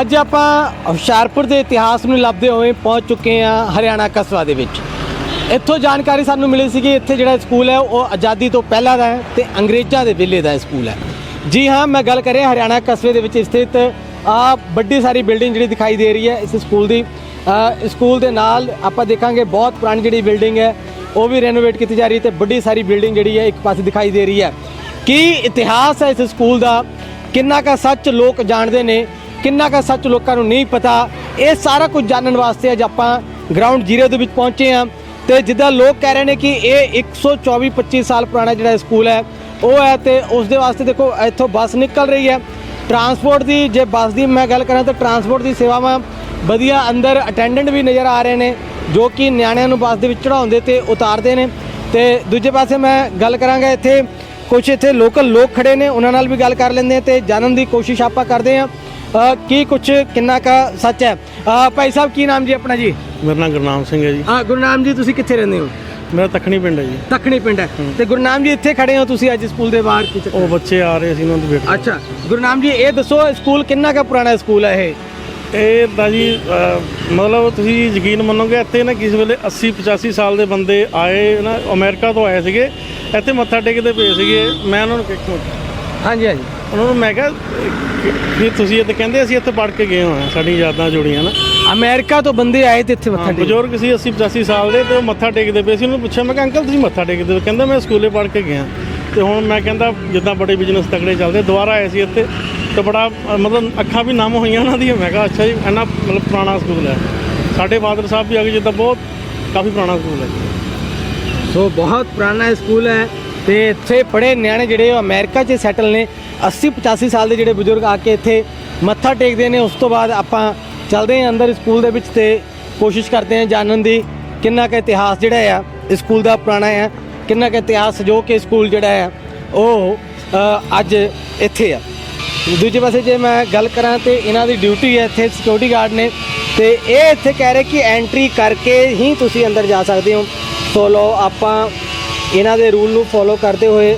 ਅੱਜ ਆਪਾਂ ਹੁਸ਼ਿਆਰਪੁਰ ਦੇ ਇਤਿਹਾਸ ਨੂੰ ਲੱਭਦੇ ਹੋਏ ਪਹੁੰਚ ਚੁੱਕੇ ਹਾਂ ਹਰਿਆਣਾ ਕਸਬਾ ਦੇ ਵਿੱਚ। ਇੱਥੋਂ ਜਾਣਕਾਰੀ ਸਾਨੂੰ ਮਿਲੀ ਸੀ ਕਿ ਇੱਥੇ ਜਿਹੜਾ ਸਕੂਲ ਹੈ, ਉਹ ਆਜ਼ਾਦੀ ਤੋਂ ਪਹਿਲਾਂ ਦਾ ਹੈ ਤੇ ਅੰਗਰੇਜ਼ਾਂ ਦੇ ਵੇਲੇ ਦਾ ਸਕੂਲ ਹੈ। ਜੀ ਹਾਂ, ਮੈਂ ਗੱਲ ਕਰ ਰਿਹਾ ਹਰਿਆਣਾ ਕਸਬੇ ਦੇ ਵਿੱਚ ਸਥਿਤ ਆ ਵੱਡੀ ਸਾਰੀ ਬਿਲਡਿੰਗ ਜਿਹੜੀ ਦਿਖਾਈ ਦੇ ਰਹੀ ਹੈ ਇਸ ਸਕੂਲ ਦੀ। ਸਕੂਲ ਦੇ ਨਾਲ ਆਪਾਂ ਦੇਖਾਂਗੇ ਬਹੁਤ ਪੁਰਾਣੀ ਜਿਹੜੀ ਬਿਲਡਿੰਗ ਹੈ, ਉਹ ਵੀ ਰੈਨੋਵੇਟ ਕੀਤੀ ਜਾ ਰਹੀ ਹੈ ਤੇ ਵੱਡੀ ਸਾਰੀ ਬਿਲਡਿੰਗ ਜਿਹੜੀ ਹੈ ਇੱਕ ਪਾਸੇ ਦਿਖਾਈ ਦੇ ਰਹੀ ਹੈ। ਕੀ ਇਤਿਹਾਸ ਹੈ ਇਸ ਸਕੂਲ ਦਾ? ਕਿੰਨਾ ਕਾ ਸੱਚ ਲੋਕ ਜਾਣਦੇ ਨੇ? ਕਿੰਨਾ ਕੁ ਸੱਚ ਲੋਕਾਂ ਨੂੰ ਨਹੀਂ ਪਤਾ, ਇਹ ਸਾਰਾ ਕੁਝ ਜਾਣਨ ਵਾਸਤੇ ਅੱਜ ਆਪਾਂ ਗਰਾਊਂਡ ਜ਼ੀਰੋ ਦੇ ਵਿੱਚ ਪਹੁੰਚੇ ਹਾਂ। ਤੇ ਜਿੱਦਾਂ ਲੋਕ ਕਹਿ ਰਹੇ ਨੇ ਕਿ ਇਹ 124 25 ਸਾਲ ਪੁਰਾਣਾ ਜਿਹੜਾ ਸਕੂਲ ਹੈ, ਉਹ ਹੈ ਤੇ ਉਸ ਦੇ ਵਾਸਤੇ ਦੇਖੋ ਇੱਥੋਂ ਬੱਸ ਨਿਕਲ ਰਹੀ ਹੈ। ਟਰਾਂਸਪੋਰਟ ਦੀ ਜੇ ਬੱਸ ਦੀ ਮੈਂ ਗੱਲ ਕਰਾਂ ਤਾਂ ਟਰਾਂਸਪੋਰਟ ਦੀ ਸੇਵਾਵਾਂ ਵਧੀਆ ਅੰਦਰ ਅਟੈਂਡੈਂਟ ਵੀ ਨਜ਼ਰ ਆ ਰਹੇ ਨੇ, ਜੋ ਕਿ ਨਿਆਣਿਆਂ ਨੂੰ ਬੱਸ ਦੇ ਵਿੱਚ ਚੜਾਉਂਦੇ ਤੇ ਉਤਾਰਦੇ ਨੇ। ਤੇ ਦੂਜੇ ਪਾਸੇ ਮੈਂ ਗੱਲ ਕਰਾਂਗਾ ਇੱਥੇ ਕੁਝ ਇੱਥੇ ਲੋਕਲ ਲੋਕ ਖੜੇ ਨੇ, ਉਹਨਾਂ ਨਾਲ ਵੀ ਗੱਲ ਕਰ ਲੈਂਦੇ ਆ ਤੇ ਜਾਣਨ ਦੀ ਕੋਸ਼ਿਸ਼ ਆਪਾਂ ਕਰਦੇ ਆ ਕੀ ਕੁਝ ਕਿੰਨਾ ਕਾ ਸੱਚ ਹੈ? ਭਾਈ ਸਾਹਿਬ ਕੀ ਨਾਮ ਜੀ ਆਪਣਾ ਜੀ? ਮੇਰਾ ਨਾਮ ਗੁਰਨਾਮ ਸਿੰਘ ਹੈ ਜੀ। ਹਾਂ ਗੁਰਨਾਮ ਜੀ ਤੁਸੀਂ ਕਿੱਥੇ ਰਹਿੰਦੇ ਹੋ? ਮੇਰਾ ਤਖਣੀ ਪਿੰਡ ਹੈ ਜੀ। ਦੱਖਣੀ ਪਿੰਡ ਹੈ। ਤੇ ਗੁਰਨਾਮ ਜੀ ਇੱਥੇ ਖੜੇ ਹੋ ਤੁਸੀਂ ਅੱਜ ਸਕੂਲ ਦੇ ਬਾਹਰ ਕੀ ਉਹ ਬੱਚੇ ਆ ਰਹੇ ਸੀ ਉਹਨਾਂ ਦੀ ਵੇਟ ਅੱਛਾ ਗੁਰਨਾਮ ਜੀ ਇਹ ਦੱਸੋ ਸਕੂਲ ਕਿੰਨਾ ਕਾ ਪੁਰਾਣਾ ਸਕੂਲ ਹੈ ਇਹ? ਇਹ ਤਾਂ ਜੀ ਮਤਲਬ ਤੁਸੀਂ ਯਕੀਨ ਮੰਨੋਗੇ ਇੱਥੇ ਨਾ ਕਿਸੇ ਵੇਲੇ 80 85 ਸਾਲ ਦੇ ਬੰਦੇ ਆਏ ਨਾ ਅਮਰੀਕਾ ਤੋਂ ਆਏ ਸੀਗੇ ਇੱਥੇ ਮੱਥਾ ਟੇਕਦੇ ਪਏ ਸੀਗੇ ਮੈਂ ਉਹਨਾਂ ਨੂੰ ਕਿਹਾ ਹਾਂਜੀ ਹਾਂਜੀ। ਉਹਨਾਂ ਨੂੰ ਮੈਂ ਕਿਹਾ ਕਿ ਤੁਸੀਂ ਇੱਥੇ ਕਹਿੰਦੇ ਅਸੀਂ ਇੱਥੇ ਪੜ੍ਹ ਕੇ ਗਏ ਹੋਏ ਹਾਂ ਸਾਡੀਆਂ ਯਾਦਾਂ ਜੁੜੀਆਂ ਨਾ। ਅਮਰੀਕਾ ਤੋਂ ਬੰਦੇ ਆਏ ਤੇ ਇੱਥੇ ਮੱਥਾ ਟੇਕ ਬਜ਼ੁਰਗ ਸੀ 80 85 ਸਾਲ ਦੇ ਤੇ ਉਹ ਮੱਥਾ ਟੇਕਦੇ ਪਏ ਸੀ ਉਹਨੂੰ ਪੁੱਛਿਆ ਮੈਂ ਕਿਹਾ ਅੰਕਲ ਤੁਸੀਂ ਮੱਥਾ ਟੇਕਦੇ ਹੋ? ਕਹਿੰਦਾ ਮੈਂ ਸਕੂਲੇ ਪੜ੍ਹ ਕੇ ਗਿਆ ਤੇ ਹੁਣ ਮੈਂ ਕਹਿੰਦਾ ਜਿੱਦਾਂ ਬੜੇ ਬਿਜ਼ਨਸ ਤਕੜੇ ਚੱਲਦੇ ਦੁਬਾਰਾ ਆਏ ਸੀ ਇੱਥੇ ਤੇ ਬੜਾ ਮਤਲਬ ਅੱਖਾਂ ਵੀ ਨਮ ਹੋਈਆਂ ਉਹਨਾਂ ਦੀਆਂ। ਮੈਂ ਕਿਹਾ ਅੱਛਾ ਜੀ ਇੰਨਾ ਮਤਲਬ ਪੁਰਾਣਾ ਸਕੂਲ ਹੈ। ਸਾਡੇ ਫਾਦਰ ਸਾਹਿਬ ਵੀ ਆ ਗਏ ਜਿੱਦਾਂ ਬਹੁਤ ਕਾਫੀ ਪੁਰਾਣਾ ਸਕੂਲ ਹੈ। ਸੋ ਬਹੁਤ ਪੁਰਾਣਾ ਸਕੂਲ ਹੈ ਤੇ ਇੱਥੇ ਪੜ੍ਹੇ ਨਿਆਣੇ ਜਿਹੜੇ ਉਹ ਅਮਰੀਕਾ 'ਚ ਸੈਟਲ ਨੇ। 80 85 ਸਾਲ ਦੇ ਜਿਹੜੇ ਬਜ਼ੁਰਗ ਆ ਕੇ ਇੱਥੇ ਮੱਥਾ ਟੇਕਦੇ ਨੇ, ਉਸ ਤੋਂ ਬਾਅਦ ਆਪਾਂ ਚੱਲਦੇ ਹਾਂ ਅੰਦਰ ਸਕੂਲ ਦੇ ਵਿੱਚ ਤੇ ਕੋਸ਼ਿਸ਼ ਕਰਦੇ ਹਾਂ ਜਾਣਨ ਦੀ ਕਿੰਨਾ ਕੁ ਇਤਿਹਾਸ ਜਿਹੜਾ ਆ, ਇਸ ਸਕੂਲ ਦਾ ਪੁਰਾਣਾ ਆ, ਕਿੰਨਾ ਕੁ ਇਤਿਹਾਸ ਜੋ ਕਿ ਸਕੂਲ ਜਿਹੜਾ ਆ, ਉਹ ਅੱਜ ਇੱਥੇ ਆ। ਦੂਜੇ ਪਾਸੇ ਜੇ ਮੈਂ ਗੱਲ ਕਰਾਂ ਤੇ ਇਹਨਾਂ ਦੀ ਡਿਊਟੀ ਹੈ ਇੱਥੇ ਸਿਕਿਉਰਿਟੀ ਗਾਰਡ ਨੇ ਤੇ ਇਹ ਇੱਥੇ ਕਹਿ ਰਹੇ ਕਿ ਐਂਟਰੀ ਕਰਕੇ ਹੀ ਤੁਸੀਂ ਅੰਦਰ ਜਾ ਸਕਦੇ ਹੋ। ਸੋ ਲੋ ਆਪਾਂ ਇਹਨਾਂ ਦੇ ਰੂਲ ਨੂੰ ਫੋਲੋ ਕਰਦੇ ਹੋਏ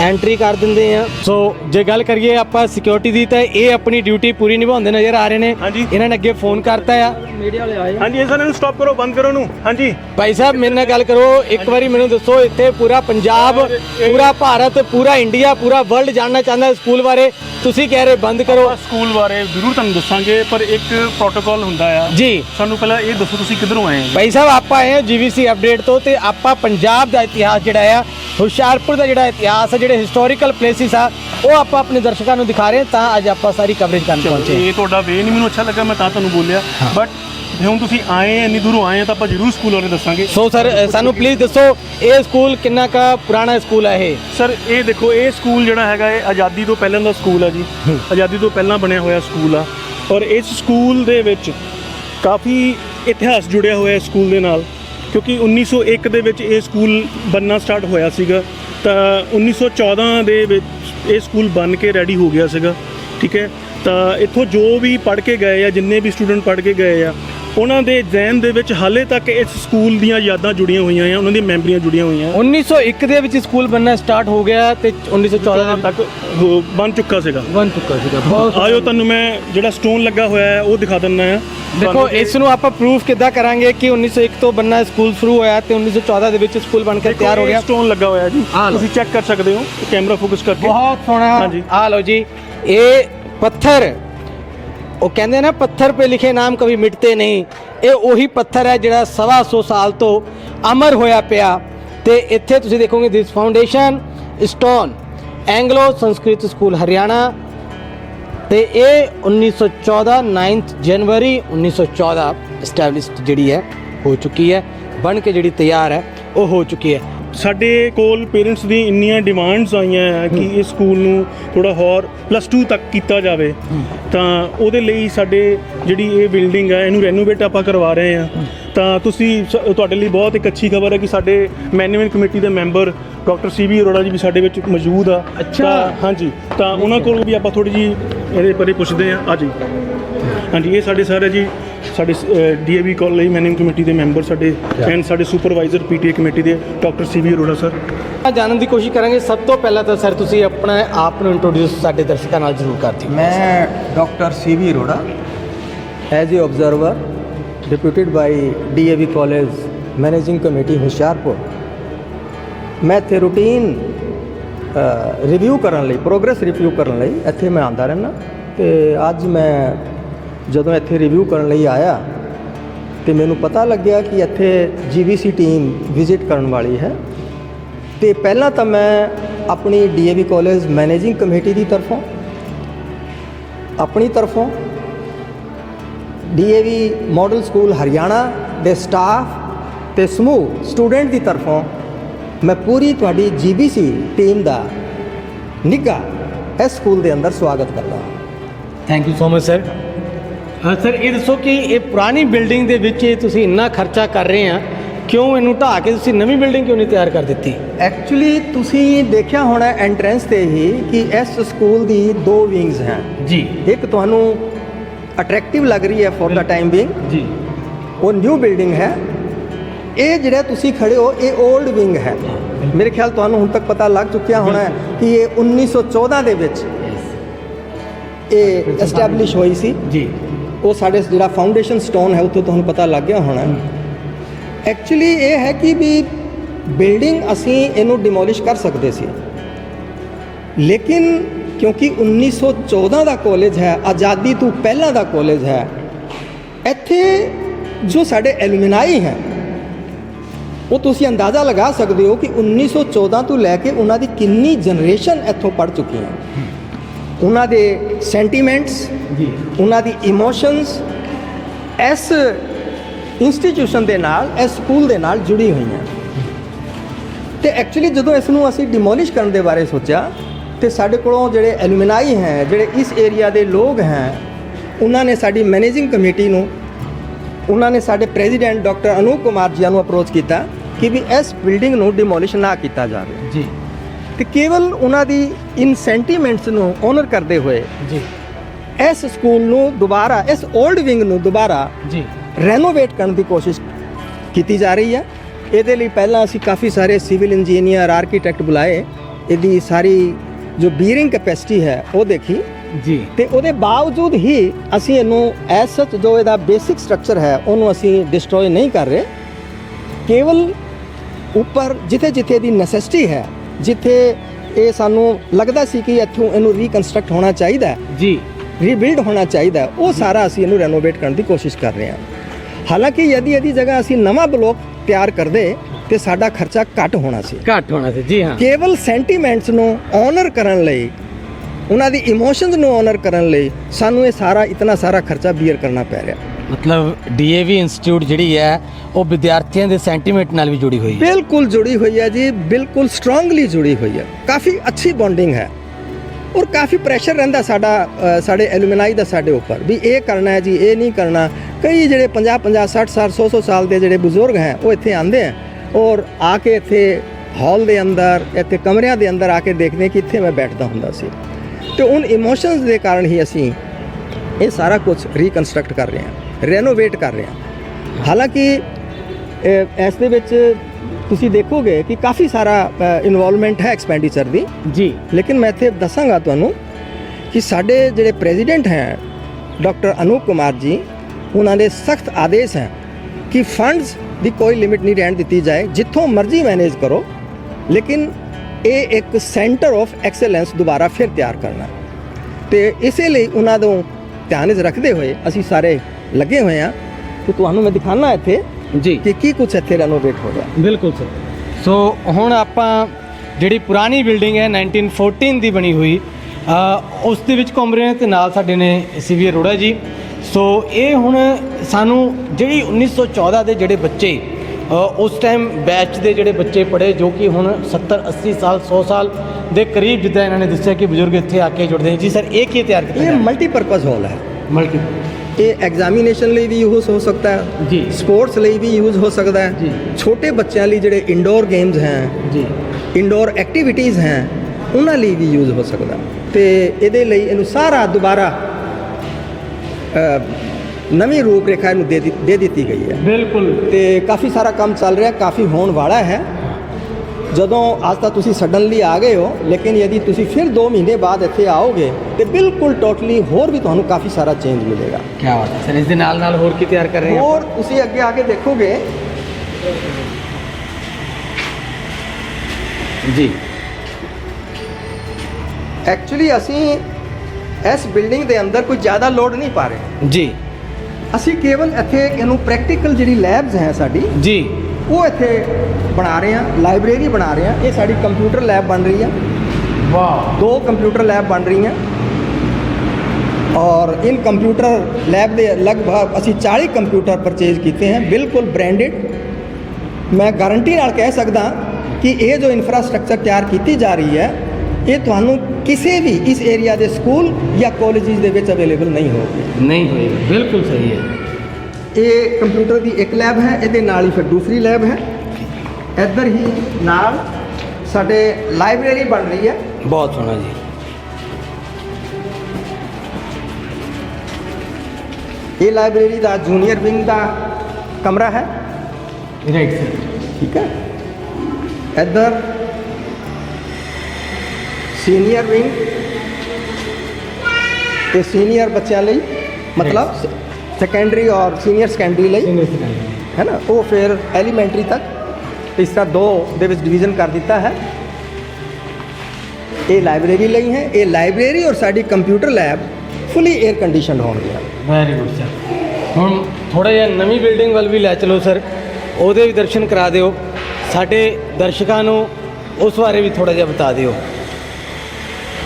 ਐਂਟਰੀ ਕਰ ਦਿੰਦੇ ਆ। ਸੋ ਜੇ ਗੱਲ ਕਰੀਏ ਆਪਾਂ ਸਿਕਿਉਰਿਟੀ ਦੀ ਤਾਂ ਇਹ ਆਪਣੀ ਡਿਊਟੀ ਪੂਰੀ ਨਿਭਾਉਂਦੇ ਨਜ਼ਰ ਆ ਰਹੇ ਨੇ। ਹਾਂਜੀ। ਇਹਨਾਂ ਨੇ ਅੱਗੇ ਫੋਨ ਕਰਤਾ ਆ। ਮੀਡੀਆ ਵਾਲੇ ਆਏ ਹਾਂਜੀ ਸਰ ਇਹਨੂੰ ਸਟਾਪ ਕਰੋ ਬੰਦ ਕਰੋ ਨੂੰ ਹਾਂਜੀ। ਭਾਈ ਸਾਹਿਬ ਮੇਰੇ ਨਾਲ ਗੱਲ ਕਰੋ। ਇੱਕ ਵਾਰੀ ਮੈਨੂੰ ਦੱਸੋ ਇੱਥੇ ਪੂਰਾ ਪੰਜਾਬ ਪੂਰਾ ਭਾਰਤ ਪੂਰਾ ਇੰਡੀਆ ਪੂਰਾ ਵਰਲਡ ਜਾਣਨਾ ਚਾਹੁੰਦਾ ਹੈ ਸਕੂਲ ਬਾਰੇ। ਤੁਸੀਂ ਕਹਿ ਰਹੇ ਬੰਦ ਕਰੋ। ਆਪਾਂ ਸਕੂਲ ਬਾਰੇ ਜ਼ਰੂਰ ਤੁਹਾਨੂੰ ਦੱਸਾਂਗੇ ਪਰ ਇੱਕ ਪ੍ਰੋਟੋਕਾਲ ਹੁੰਦਾ ਆ। ਜੀ। ਸਾਨੂੰ ਪਹਿਲਾਂ ਇਹ ਦੱਸੋ ਤੁਸੀਂ ਕਿੱਧਰੋਂ ਆਏ ਹੋ? ਭਾਈ ਸਾਹਿਬ ਆਪਾਂ ਆਏ ਹਾਂ ਜੀਵੀਸੀ ਅਪਡੇਟ ਤੋਂ ਤੇ ਆਪਾਂ ਪੰਜਾਬ ਦਾ ਇਤਿਹਾਸ ਜਿਹੜਾ ਆ ਹੁਸ਼ਿਆਰਪੁਰ ਦਾ ਜਿਹੜਾ ਇਤਿਹਾਸ ਹੈ ਜਿਹੜੇ ਹਿਸਟੋਰੀਕਲ ਪਲੇਸਿਸ ਆ ਉਹ ਆਪਾਂ ਆਪਣੇ ਦਰਸ਼ਕਾਂ ਨੂੰ ਦਿਖਾ ਰਹੇ ਹਾਂ ਤਾਂ ਅੱਜ ਆਪਾਂ ਸਾਰੀ ਕਵਰੇਜ ਕਰਨ ਪਹੁੰਚੇ। ਇਹ ਤੁਹਾਡਾ ਵੇ ਨਹੀਂ ਮੈਨੂੰ ਅੱਛਾ ਲੱਗਾ ਮੈਂ ਤਾਂ ਤੁਹਾਨੂੰ ਬੋਲਿਆ। ਬਟ ਜੇ ਹੁਣ ਤੁਸੀਂ ਆਏ ਇੰਨੀ ਦੂਰੋਂ ਆਏ ਤਾਂ ਆਪਾਂ ਜ਼ਰੂਰ ਸਕੂਲ ਬਾਰੇ ਦੱਸਾਂਗੇ। ਸੋ ਸਰ ਸਾਨੂੰ ਪਲੀਜ਼ ਦੱਸੋ ਇਹ ਸਕੂਲ ਕਿੰਨਾ ਕਾ ਪੁਰਾਣਾ ਸਕੂਲ ਹੈ ਇਹ? ਸਰ ਇਹ ਦੇਖੋ ਇਹ ਸਕੂਲ ਜਿਹੜਾ ਹੈਗਾ ਇਹ ਆਜ਼ਾਦੀ ਤੋਂ ਪਹਿਲਾਂ ਦਾ ਸਕੂਲ ਆ ਜੀ। ਆਜ਼ਾਦੀ ਤੋਂ ਪਹਿਲਾਂ ਬਣਿਆ ਹੋਇਆ ਸਕੂਲ ਆ। ਔਰ ਇਸ ਸਕੂਲ ਦੇ ਵਿੱਚ ਕਾਫੀ ਇਤਿਹਾਸ ਜੁੜਿਆ ਹੋਇਆ ਹੈ ਸਕੂਲ ਦੇ ਨਾਲ। ਕਿਉਂਕਿ 1901 ਦੇ ਵਿੱਚ ਇਹ ਸਕੂਲ ਬੰਨਣਾ ਸਟਾਰਟ ਹੋਇਆ ਸੀਗਾ, ਤਾਂ 1914 ਦੇ ਵਿੱਚ ਇਹ ਸਕੂਲ ਬਣ ਕੇ ਰੈਡੀ ਹੋ ਗਿਆ ਸੀਗਾ, ਠੀਕ ਹੈ? ਤਾਂ ਇੱਥੋਂ ਜੋ ਵੀ ਪੜ੍ਹ ਕੇ ਗਏ ਆ, ਜਿੰਨੇ ਵੀ ਸਟੂਡੈਂਟ ਪੜ੍ਹ ਕੇ ਗਏ ਆ ਉਹਨਾਂ ਦੇ ਜ਼ਿਹਨ ਦੇ ਵਿੱਚ ਹਾਲੇ ਤੱਕ ਇਸ ਸਕੂਲ ਦੀਆਂ ਯਾਦਾਂ ਜੁੜੀਆਂ ਹੋਈਆਂ ਆ ਉਹਨਾਂ ਦੀਆਂ ਮੈਮਰੀਆਂ ਜੁੜੀਆਂ ਹੋਈਆਂ ਆ। 1901 ਦੇ ਵਿੱਚ ਸਕੂਲ ਬਣਨਾ ਸਟਾਰਟ ਹੋ ਗਿਆ ਤੇ 1914 ਦੇ ਤੱਕ ਹੋ- ਬਣ ਚੁੱਕਾ ਸੀਗਾ। ਬਣ ਚੁੱਕਾ ਸੀਗਾ ਬਹੁਤ ਆਇਓ ਤੁਹਾਨੂੰ ਮੈਂ ਜਿਹੜਾ ਸਟੋਨ ਲੱਗਾ ਹੋਇਆ ਹੈ ਉਹ ਦਿਖਾ ਦਿੰਦਾ ਆ ਦੇਖੋ ਇਸ ਨੂੰ ਆਪਾਂ ਪ੍ਰੂਫ ਕਿੱਦਾਂ ਕਰਾਂਗੇ ਕਿ 1901 ਤੋਂ ਬੰਨਾ ਸਕੂਲ ਸ਼ੁਰੂ ਹੋਇਆ ਤੇ 1914 ਦੇ ਵਿੱਚ ਸਕੂਲ ਬਣ ਕੇ ਤਿਆਰ ਹੋ ਗਿਆ। ਸਟੋਨ ਲੱਗਾ ਹੋਇਆ ਜੀ। ਆਹ ਲਓ। ਤੁਸੀਂ ਚੈੱਕ ਕਰ ਸਕਦੇ ਹੋ ਕੈਮਰਾ ਫੋਕਸ ਕਰਕੇ। ਬਹੁਤ ਸੋਹਣਾ। ਹਾਂਜੀ। ਆ ਲਓ ਜੀ ਇਹ ਪੱਥਰ ਉਹ ਕਹਿੰਦੇ ਨਾ, ਪੱਥਰ पे ਲਿਖੇ ਨਾਮ ਕभी ਮਿਟਦੇ ਨਹੀਂ। ਇਹ ਉਹੀ ਪੱਥਰ ਹੈ ਜਿਹੜਾ ਸਵਾ ਸੌ ਸਾਲ ਤੋਂ ਅਮਰ ਹੋਇਆ ਪਿਆ। ਤੇ ਇੱਥੇ ਤੁਸੀਂ ਦੇਖੋਗੇ this foundation stone Anglo Sanskrit school Haryana ਤੇ ਇਹ 1914 9th ਜਨਵਰੀ 1914 ਸਟੈਬਲਿਸ਼ਡ ਜਿਹੜੀ ਹੈ, ਹੋ ਚੁੱਕੀ ਹੈ। ਬਣ ਕੇ ਜਿਹੜੀ ਤਿਆਰ ਹੈ, ਉਹ ਹੋ ਚੁੱਕੀ ਹੈ। ਸਾਡੇ ਕੋਲ ਪੇਰੈਂਟਸ ਦੀ ਇੰਨੀਆਂ ਡਿਮਾਂਡਸ ਆਈਆਂ ਆ ਕਿ ਇਸ ਸਕੂਲ ਨੂੰ ਥੋੜਾ ਹੋਰ ਪਲੱਸ 2 ਤੱਕ ਕੀਤਾ ਜਾਵੇ। ਤਾਂ ਉਹਦੇ ਲਈ ਸਾਡੇ ਜਿਹੜੀ ਇਹ ਬਿਲਡਿੰਗ ਹੈ ਇਹਨੂੰ ਰੈਨੋਵੇਟ ਆਪਾਂ ਕਰਵਾ ਰਹੇ ਆ। ਤਾਂ ਤੁਸੀਂ ਸ- ਤੁਹਾਡੇ ਲਈ ਬਹੁਤ ਇੱਕ ਅੱਛੀ ਖਬਰ ਹੈ ਕਿ ਸਾਡੇ ਮੈਨੇਜਮੈਂਟ ਕਮੇਟੀ ਦੇ member doctor C V Arora ji ਵੀ ਸਾਡੇ ਵਿੱਚ ਮੌਜੂਦ ਆ। ਅੱਛਾ। ਹਾਂਜੀ ਤਾਂ ਉਹਨਾਂ ਕੋਲ ਵੀ ਆਪਾਂ ਥੋੜੀ ਜੀ ਇਹਦੇ ਬਾਰੇ ਪੁੱਛਦੇ ਆ ਆ ਜੀ। ਹਾਂਜੀ ਇਹ ਸਾਡੇ ਸਰ ਹੈ ਜੀ ਸਾਡੇ ਡੀਏਵੀ ਕਾਲਜ ਮੈਨੇਜਿੰਗ ਕਮੇਟੀ ਦੇ ਮੈਂਬਰ ਸਾਡੇ ਐਂਡ ਸਾਡੇ ਸੁਪਰਵਾਈਜ਼ਰ ਪੀਟੀਏ ਕਮੇਟੀ ਦੇ ਡਾਕਟਰ ਸੀਵੀ ਅਰੋੜਾ ਸਰ। ਆਪਾਂ ਜਾਣਨ ਦੀ ਕੋਸ਼ਿਸ਼ ਕਰਾਂਗੇ। ਸਭ ਤੋਂ ਪਹਿਲਾਂ ਤਾਂ ਸਰ ਤੁਸੀਂ ਆਪਣਾ ਆਪ ਨੂੰ ਇੰਟਰੋਡਿਊਸ ਸਾਡੇ ਦਰਸ਼ਕਾਂ ਨਾਲ ਜ਼ਰੂਰ ਕਰ ਦਿਓ। ਮੈਂ doctor C V Arora as a observer deputed by DAV college managing committee Hoshiarpur ਮੈਂ ਇੱਥੇ ਰੂਟੀਨ ਰਿਵਿਊ ਕਰਨ ਲਈ ਪ੍ਰੋਗਰੈਸ ਰਿਵਿਊ ਕਰਨ ਲਈ ਇੱਥੇ ਮੈਂ ਆਉਂਦਾ ਰਹਿੰਦਾ ਤੇ ਅੱਜ ਮੈਂ ਜਦੋਂ ਇੱਥੇ ਰਿਵਿਊ ਕਰਨ ਲਈ ਆਇਆ ਤੇ ਮੈਨੂੰ ਪਤਾ ਲੱਗਿਆ ਕਿ ਇੱਥੇ ਜੀਵੀਸੀ ਟੀਮ ਵਿਜ਼ਿਟ ਕਰਨ ਵਾਲੀ ਹੈ ਤੇ ਪਹਿਲਾਂ ਤਾਂ ਮੈਂ ਆਪਣੀ ਡੀਏਵੀ ਕਾਲਜ ਮੈਨੇਜਿੰਗ ਕਮੇਟੀ ਦੀ ਤਰਫੋਂ ਆਪਣੀ ਤਰਫੋਂ ਡੀਏਵੀ ਮਾਡਲ ਸਕੂਲ ਹਰਿਆਣਾ ਦੇ ਸਟਾਫ ਤੇ ਸਮੂਹ ਸਟੂਡੈਂਟ ਦੀ ਤਰਫੋਂ ਮੈਂ ਪੂਰੀ ਤੁਹਾਡੀ ਜੀਬੀਸੀ ਟੀਮ ਦਾ ਨਿੱਘਾ ਇਸ ਸਕੂਲ ਦੇ ਅੰਦਰ ਸਵਾਗਤ ਕਰਦਾ ਹਾਂ। Thank you so much sir sir ਇਹ ਦੱਸੋ ਕਿ ਇਹ ਪੁਰਾਣੀ ਬਿਲਡਿੰਗ ਦੇ ਵਿੱਚ ਇਹ ਤੁਸੀਂ ਇੰਨਾ ਖਰਚਾ ਕਰ ਰਹੇ ਆ ਕਿਉਂ ਇਹਨੂੰ ਢਾਹ ਕੇ ਤੁਸੀਂ ਨਵੀਂ ਬਿਲਡਿੰਗ ਕਿਉਂ ਨਹੀਂ ਤਿਆਰ ਕਰ ਦਿੱਤੀ? ਐਕਚੁਅਲੀ ਤੁਸੀਂ ਦੇਖਿਆ ਹੋਣਾ ਐਂਟਰੈਂਸ ਤੇ ਹੀ ਕਿ ਇਸ ਸਕੂਲ ਦੀ ਦੋ ਵਿੰਗਸ ਹਨ ਜੀ। ਇੱਕ ਤੁਹਾਨੂੰ ਅਟਰੈਕਟਿਵ ਲੱਗ ਰਹੀ ਹੈ ਫॉर ਦਾ ਟਾਈਮ ਬੀਇੰਗ ਜੀ। ਉਹ ਨਿਊ ਬਿਲਡਿੰਗ ਹੈ। ਇਹ ਜਿਹੜਾ ਤੁਸੀਂ ਖੜੇ ਹੋ ਇਹ 올ਡ ਵਿੰਗ ਹੈ। ਮੇਰੇ ਖਿਆਲ ਤੁਹਾਨੂੰ ਹੁਣ ਤੱਕ ਪਤਾ ਲੱਗ ਚੁੱਕਿਆ ਹੋਣਾ ਹੈ ਕਿ ਇਹ 1914 ਦੇ ਵਿੱਚ ਇਹ ਐਸਟੈਬਲਿਸ਼ ਹੋਈ ਸੀ। ਜੀ। ਉਹ ਸਾਡੇ ਜਿਹੜਾ ਫਾਊਂਡੇਸ਼ਨ ਸਟੋਨ ਹੈ ਉੱਥੇ ਤੁਹਾਨੂੰ ਪਤਾ ਲੱਗ ਗਿਆ ਹੋਣਾ ਐਕਚੁਅਲੀ ਇਹ ਹੈ ਕਿ ਵੀ ਬਿਲਡਿੰਗ ਅਸੀਂ ਇਹਨੂੰ ਡਿਮੋਲਿਸ਼ ਕਰ ਸਕਦੇ ਸੀ। ਲੇਕਿਨ ਕਿਉਂਕਿ 1914 ਦਾ ਕਾਲਜ ਹੈ ਆਜ਼ਾਦੀ ਤੋਂ ਪਹਿਲਾਂ ਦਾ ਕਾਲਜ ਹੈ। ਇੱਥੇ ਜੋ ਸਾਡੇ ਐਲੂਮਨਾਈ ਹੈ ਉਹ ਤੁਸੀਂ ਅੰਦਾਜ਼ਾ ਲਗਾ ਸਕਦੇ ਹੋ ਕਿ 1914 ਤੋਂ ਲੈ ਕੇ ਉਹਨਾਂ ਦੀ ਕਿੰਨੀ ਜਨਰੇਸ਼ਨ ਇੱਥੋਂ ਪੜ ਚੁੱਕੀਆਂ ਉਹਨਾਂ ਦੇ ਸੈਂਟੀਮੈਂਟਸ ਜੀ। ਉਹਨਾਂ ਦੀ ਇਮੋਸ਼ਨਸ ਇਸ ਇੰਸਟੀਟਿਊਸ਼ਨ ਦੇ ਨਾਲ ਇਸ ਸਕੂਲ ਦੇ ਨਾਲ ਜੁੜੀ ਹੋਈਆਂ। ਤੇ ਐਕਚੁਅਲੀ ਜਦੋਂ ਇਸ ਨੂੰ ਅਸੀਂ ਡਿਮੋਲਿਸ਼ ਕਰਨ ਦੇ ਬਾਰੇ ਸੋਚਿਆ ਤੇ ਸਾਡੇ ਕੋਲੋਂ ਜਿਹੜੇ ਐਲੂਮਨਾਈ ਹੈ ਜਿਹੜੇ ਇਸ ਏਰੀਆ ਦੇ ਲੋਕ ਹੈ ਉਹਨਾਂ ਨੇ ਸਾਡੀ ਮੈਨੇਜਿੰਗ ਕਮੇਟੀ ਨੂੰ ਉਹਨਾਂ ਨੇ ਸਾਡੇ ਪ੍ਰੈਜ਼ੀਡੈਂਟ ਡਾਕਟਰ ਅਨੂਪ ਕੁਮਾਰ ਜੀ ਨੂੰ ਅਪਰੋਚ ਕੀਤਾ ਕਿ ਵੀ ਇਸ ਬਿਲਡਿੰਗ ਨੂੰ ਡਿਮੋਲਿਸ਼ ਨਾ ਕੀਤਾ ਜਾਵੇ। ਜੀ। ਤੇ ਕੇਵਲ ਉਹਨਾਂ ਦੀ ਇਨ ਸੈਂਟੀਮੈਂਟਸ ਨੂੰ ਓਨਰ ਕਰਦੇ ਹੋਏ ਜੀ। ਇਸ ਸਕੂਲ ਨੂੰ ਦੁਬਾਰਾ ਇਸ 올ਡ ਵਿੰਗ ਨੂੰ ਦੁਬਾਰਾ ਜੀ। ਰੈਨੋਵੇਟ ਕਰਨ ਦੀ ਕੋਸ਼ਿਸ਼ ਕੀਤੀ ਜਾ ਰਹੀ ਹੈ। ਇਹਦੇ ਲਈ ਪਹਿਲਾਂ ਅਸੀਂ ਕਾਫੀ ਸਾਰੇ ਸਿਵਲ ਇੰਜੀਨੀਅਰ ਆਰਕੀਟੈਕਟ ਬੁਲਾਏ। ਇਹਦੀ ਸਾਰੀ ਜੋ ਬੀਅਰਿੰਗ ਕੈਪੈਸਿਟੀ ਹੈ ਉਹ ਦੇਖੀ। ਜੀ। ਤੇ ਉਹਦੇ ਬਾਵਜੂਦ ਹੀ ਅਸੀਂ ਇਹਨੂੰ ਐਸ ਸੱਚ ਜੋ ਇਹਦਾ ਬੇਸਿਕ ਸਟਰਕਚਰ ਹੈ ਉਹਨੂੰ ਅਸੀਂ ਡਿਸਟਰੋਏ ਨਹੀਂ ਕਰ ਰਹੇ। ਕੇਵਲ ਉੱਪਰ ਜਿੱਥੇ ਜਿੱਥੇ ਦੀ ਨੈਸੈਸਿਟੀ ਹੈ ਜਿੱਥੇ ਇਹ ਸਾਨੂੰ ਲੱਗਦਾ ਸੀ ਕਿ ਇੱਥੋਂ ਇਹਨੂੰ ਰੀਕਨਸਟਰਕਟ ਹੋਣਾ ਚਾਹੀਦਾ ਜੀ। ਰੀਬਿਲਡ ਹੋਣਾ ਚਾਹੀਦਾ ਉਹ ਸਾਰਾ ਅਸੀਂ ਇਹਨੂੰ ਰੈਨੋਵੇਟ ਕਰਨ ਦੀ ਕੋਸ਼ਿਸ਼ ਕਰ ਰਹੇ ਹਾਂ। ਹਾਲਾਂਕਿ ਯਦੀ ਇਹਦੀ ਜਗ੍ਹਾ ਅਸੀਂ ਨਵਾਂ ਬਲੋਕ ਤਿਆਰ ਕਰਦੇ ਤੇ ਸਾਡਾ ਖਰਚਾ ਘੱਟ ਹੋਣਾ ਸੀ। ਘੱਟ ਹੋਣਾ ਸੀ ਜੀ ਹਾਂ। ਕੇਵਲ ਸੈਂਟੀਮੈਂਟਸ ਨੂੰ ਓਨਰ ਕਰਨ ਲਈ ਉਹਨਾਂ ਦੀ ਇਮੋਸ਼ਨਸ ਨੂੰ ਓਨਰ ਕਰਨ ਲਈ ਸਾਨੂੰ ਇਹ ਸਾਰਾ ਇਤਨਾ ਸਾਰਾ ਖਰਚਾ ਬੀਅਰ ਕਰਨਾ ਪੈ ਰਿਹਾ। ਮਤਲਬ ਡੀਏਵੀ ਇੰਸਟੀਚਿਊਟ ਜਿਹੜੀ ਹੈ ਉਹ ਵਿਦਿਆਰਥੀਆਂ ਦੇ ਸੈਂਟੀਮੈਂਟ ਨਾਲ ਵੀ ਜੁੜੀ ਹੋਈ ਹੈ। ਬਿਲਕੁਲ ਜੁੜੀ ਹੋਈ ਹੈ ਜੀ ਬਿਲਕੁਲ ਸਟਰੋਂਗਲੀ ਜੁੜੀ ਹੋਈ ਹੈ। ਕਾਫੀ ਅੱਛੀ ਬੌਂਡਿੰਗ ਹੈ। ਔਰ ਕਾਫੀ ਪ੍ਰੈਸ਼ਰ ਰਹਿੰਦਾ ਸਾਡਾ ਸਾਡੇ ਐਲੂਮਨਾਈ ਦਾ ਸਾਡੇ ਉੱਪਰ। ਵੀ ਇਹ ਕਰਨਾ ਹੈ ਜੀ ਇਹ ਨਹੀਂ ਕਰਨਾ। ਕਈ ਜਿਹੜੇ 50 50 60 ਸਾਲ 100 100 ਸਾਲ ਦੇ ਜਿਹੜੇ ਬਜ਼ੁਰਗ ਹੈ ਉਹ ਇੱਥੇ ਆਉਂਦੇ ਹੈ। ਔਰ ਆ ਕੇ ਇੱਥੇ ਹਾਲ ਦੇ ਅੰਦਰ ਇੱਥੇ ਕਮਰਿਆਂ ਦੇ ਅੰਦਰ ਆ ਕੇ ਦੇਖਦੇ ਕਿ ਇੱਥੇ ਮੈਂ ਬੈਠਦਾ ਹੁੰਦਾ ਸੀ। ਤੇ ਉਨ ਇਮੋਸ਼ਨਸ ਦੇ ਕਾਰਨ ਹੀ ਅਸੀਂ ਇਹ ਸਾਰਾ ਕੁਝ ਰੀਕਨਸਟਰਕਟ ਕਰ ਰਹੇ ਹਾਂ ਰੈਨੋਵੇਟ ਕਰ ਰਹੇ ਹਾਂ। ਹਾਲਾਂਕਿ ਇਸ ਦੇ ਵਿੱਚ ਤੁਸੀਂ ਦੇਖੋਗੇ ਕਿ ਕਾਫੀ ਸਾਰਾ ਇਨਵੋਲਵਮੈਂਟ ਹੈ ਐਕਸਪੈਂਡੀਚਰ ਦੀ। ਜੀ। ਲੇਕਿਨ ਮੈਂ ਇੱਥੇ ਦੱਸਾਂਗਾ ਤੁਹਾਨੂੰ ਕਿ ਸਾਡੇ ਜਿਹੜੇ ਪ੍ਰੈਜ਼ੀਡੈਂਟ ਹੈ ਡਾਕਟਰ ਅਨੂਪ ਕੁਮਾਰ ਜੀ ਉਹਨਾਂ ਦੇ ਸਖਤ ਆਦੇਸ਼ ਹੈ ਕਿ ਫੰਡਸ ਦੀ ਕੋਈ ਲਿਮਿਟ ਨਹੀਂ ਰਹਿਣ ਦਿੱਤੀ ਜਾਏ ਜਿੱਥੋਂ ਮਰਜ਼ੀ ਮੈਨੇਜ ਕਰੋ ਲੇਕਿਨ ਇਹ ਇੱਕ ਸੈਂਟਰ ਆਫ ਐਕਸਲੈਂਸ ਦੁਬਾਰਾ ਫਿਰ ਤਿਆਰ ਕਰਨਾ। ਤੇ ਇਸੇ ਲਈ ਉਹਨਾਂ ਨੂੰ ਧਿਆਨ ਵਿੱਚ ਰੱਖਦੇ ਹੋਏ ਅਸੀਂ ਸਾਰੇ ਲੱਗੇ ਹੋਏ ਹਾਂ ਕਿ ਤੁਹਾਨੂੰ ਮੈਂ ਦਿਖਾਣਾ ਇੱਥੇ ਜੀ। ਕਿ ਕੀ ਕੁਝ ਇੱਥੇ ਰੈਨੋਵੇਟ ਹੋ ਰਿਹਾ। ਬਿਲਕੁਲ ਸਰ। ਸੋ ਹੁਣ ਆਪਾਂ ਜਿਹੜੀ ਪੁਰਾਣੀ ਬਿਲਡਿੰਗ ਹੈ 1914 ਦੀ ਬਣੀ ਹੋਈ ਉਸ ਦੇ ਵਿੱਚ ਹਾਂ ਤੇ ਨਾਲ ਸਾਡੇ ਨੇ ਸੀਵੀ ਅਰੋੜਾ ਜੀ। ਸੋ ਇਹ ਹੁਣ ਸਾਨੂੰ ਜਿਹੜੀ 1914 ਦੇ ਜਿਹੜੇ ਬੱਚੇ ਉਸ ਟਾਈਮ ਬੈਚ ਦੇ ਜਿਹੜੇ ਬੱਚੇ ਪੜ੍ਹੇ ਜੋ ਕਿ ਹੁਣ 70 80 ਸਾਲ 100 ਸਾਲ ਦੇ ਕਰੀਬ ਜਿੱਦਾਂ ਇਹਨਾਂ ਨੇ ਦੱਸਿਆ ਕਿ ਬਜ਼ੁਰਗ ਇੱਥੇ ਆ ਕੇ ਜੁੜਦੇ ਨੇ। ਜੀ ਸਰ ਇਹ ਕੀ ਤਿਆਰ ਕੀਤਾ ਇਹ ਮਲਟੀਪਰਪਸ ਹਾਲ ਹੈ। ਮਲਟੀ ਇਹ ਐਗਜ਼ਾਮੀਨੇਸ਼ਨ ਲਈ ਵੀ ਯੂਜ਼ ਹੋ ਸਕਦਾ ਹੈ। ਜੀ। ਸਪੋਰਟਸ ਲਈ ਵੀ ਯੂਜ਼ ਹੋ ਸਕਦਾ ਹੈ। ਜੀ। ਛੋਟੇ ਬੱਚਿਆਂ ਲਈ ਜਿਹੜੇ ਇੰਡੋਰ ਗੇਮਸ ਹੈ ਜੀ। ਇੰਡੋਰ ਐਕਟੀਵਿਟੀਜ਼ ਹੈ ਉਹਨਾਂ ਲਈ ਵੀ ਯੂਜ਼ ਹੋ ਸਕਦਾ ਤੇ ਇਹਦੇ ਲਈ ਇਹਨੂੰ ਸਾਰਾ ਦੁਬਾਰਾ ਨਵੀਂ ਰੂਪਰੇਖਾ ਇਹਨੂੰ ਦੇ ਦਿੱਤੀ- ਦੇ ਦਿੱਤੀ ਗਈ ਹੈ। ਬਿਲਕੁਲ। ਤੇ ਕਾਫੀ ਸਾਰਾ ਕੰਮ ਚੱਲ ਰਿਹਾ ਕਾਫੀ ਹੋਣ ਵਾਲਾ ਹੈ। ਜਦੋਂ ਅੱਜ ਤਾਂ ਤੁਸੀਂ ਸਡਨਲੀ ਆ ਗਏ ਹੋ ਲੇਕਿਨ ਯਦੀ ਤੁਸੀਂ ਫਿਰ 2 ਮਹੀਨੇ ਬਾਅਦ ਇੱਥੇ ਆਓਗੇ ਤੇ ਬਿਲਕੁਲ ਟੋਟਲੀ ਹੋਰ ਵੀ ਤੁਹਾਨੂੰ ਕਾਫੀ ਸਾਰਾ ਚੇਂਜ ਮਿਲੇਗਾ। ਕੀ ਬਾਤ ਹੈ ਸਰ ਇਸ ਦੇ ਨਾਲ ਨਾਲ ਹੋਰ ਕੀ ਤਿਆਰ ਕਰ ਰਹੇ ਹੋ? ਹੋਰ ਤੁਸੀਂ ਅੱਗੇ ਆ ਕੇ ਦੇਖੋਗੇ। ਜੀ। ਐਕਚੁਅਲੀ ਅਸੀਂ ਇਸ ਬਿਲਡਿੰਗ ਦੇ ਅੰਦਰ ਕੋਈ ਜ਼ਿਆਦਾ ਲੋਡ ਨਹੀਂ ਪਾ ਰਹੇ। ਜੀ। ਅਸੀਂ ਕੇਵਲ ਇੱਥੇ ਇਹਨੂੰ ਪ੍ਰੈਕਟੀਕਲ ਜਿਹੜੀ ਲੈਬਸ ਹੈ ਸਾਡੀ ਜੀ। ਉਹ ਇੱਥੇ ਬਣਾ ਰਹੇ ਆ ਲਾਇਬ੍ਰੇਰੀ ਬਣਾ ਰਹੇ ਆ ਇਹ ਸਾਡੀ ਕੰਪਿਊਟਰ ਲੈਬ ਬਣ ਰਹੀ ਆ ਵਾਹ ਦੋ ਕੰਪਿਊਟਰ ਲੈਬ ਬਣ ਰਹੀਆਂ। ਔਰ ਇਨ ਕੰਪਿਊਟਰ ਲੈਬ ਦੇ ਲਗਭਗ ਅਸੀਂ 40 ਕੰਪਿਊਟਰ ਪਰਚੇਜ਼ ਕੀਤੇ ਹਨ ਬਿਲਕੁਲ ਬ੍ਰਾਂਡਡ ਮੈਂ ਗਾਰੰਟੀ ਨਾਲ ਕਹਿ ਸਕਦਾ ਕਿ ਇਹ ਜੋ ਇਨਫਰਾਸਟ੍ਰਕਚਰ ਤਿਆਰ ਕੀਤੀ ਜਾ ਰਹੀ ਹੈ ਇਹ ਤੁਹਾਨੂੰ ਕਿਸੇ ਵੀ ਇਸ ਏਰੀਆ ਦੇ ਸਕੂਲ ਜਾਂ ਕਾਲਜਿਸ ਦੇ ਵਿੱਚ ਅਵੇਲੇਬਲ ਨਹੀਂ ਹੋਊਗੀ। ਨਹੀਂ ਹੋਈ ਬਿਲਕੁਲ ਸਹੀ ਹੈ। ਇਹ ਕੰਪਿਊਟਰ ਦੀ ਇੱਕ ਲੈਬ ਹੈ ਇਹਦੇ ਨਾਲ ਹੀ ਫਿਰ ਦੂਸਰੀ ਲੈਬ ਹੈ। ਇੱਧਰ ਹੀ ਨਾਲ ਸਾਡੇ ਲਾਇਬ੍ਰੇਰੀ ਬਣ ਰਹੀ ਹੈ। ਬਹੁਤ ਸੋਹਣਾ ਜੀ। ਇਹ ਲਾਇਬ੍ਰੇਰੀ ਦਾ ਜੂਨੀਅਰ ਵਿੰਗ ਦਾ ਕਮਰਾ ਹੈ। ਰਾਈਟ ਸਰ ਠੀਕ ਹੈ। ਇੱਧਰ ਸੀਨੀਅਰ ਵਿੰਗ ਤੇ ਸੀਨੀਅਰ ਬੱਚਿਆਂ ਲਈ? ਮਤਲਬ ਸੈਕੰਡਰੀ ਔਰ ਸੀਨੀਅਰ ਸੈਕੰਡਰੀ ਲਈ? ਹੈ ਨਾ? ਉਹ ਫਿਰ ਐਲੀਮੈਂਟਰੀ ਤੱਕ? ਇਸ ਤਰ੍ਹਾਂ ਦੋ ਦੇ ਵਿੱਚ ਡਿਵੀਜ਼ਨ ਕਰ ਦਿੱਤਾ ਹੈ। ਇਹ ਲਾਇਬ੍ਰੇਰੀ ਲਈ ਹੈ। ਇਹ ਲਾਇਬ੍ਰੇਰੀ ਔਰ ਸਾਡੀ computer lab fully air conditioned ਹੋਣਗੀਆਂ। ਵੈਰੀ ਗੁੱਡ ਸਰ ਹੁਣ ਥੋੜਾ ਜਿਹਾ ਨਵੀਂ ਬਿਲਡਿੰਗ ਵੱਲ ਵੀ ਲੈ ਚਲੋ ਸਰ ਉਹਦੇ ਵੀ ਦਰਸ਼ਨ ਕਰਾ ਦਿਓ। ਸਾਡੇ ਦਰਸ਼ਕਾਂ ਨੂੰ ਉਸ ਬਾਰੇ ਵੀ ਥੋੜਾ ਜਿਹਾ ਬਤਾ ਦਿਓ।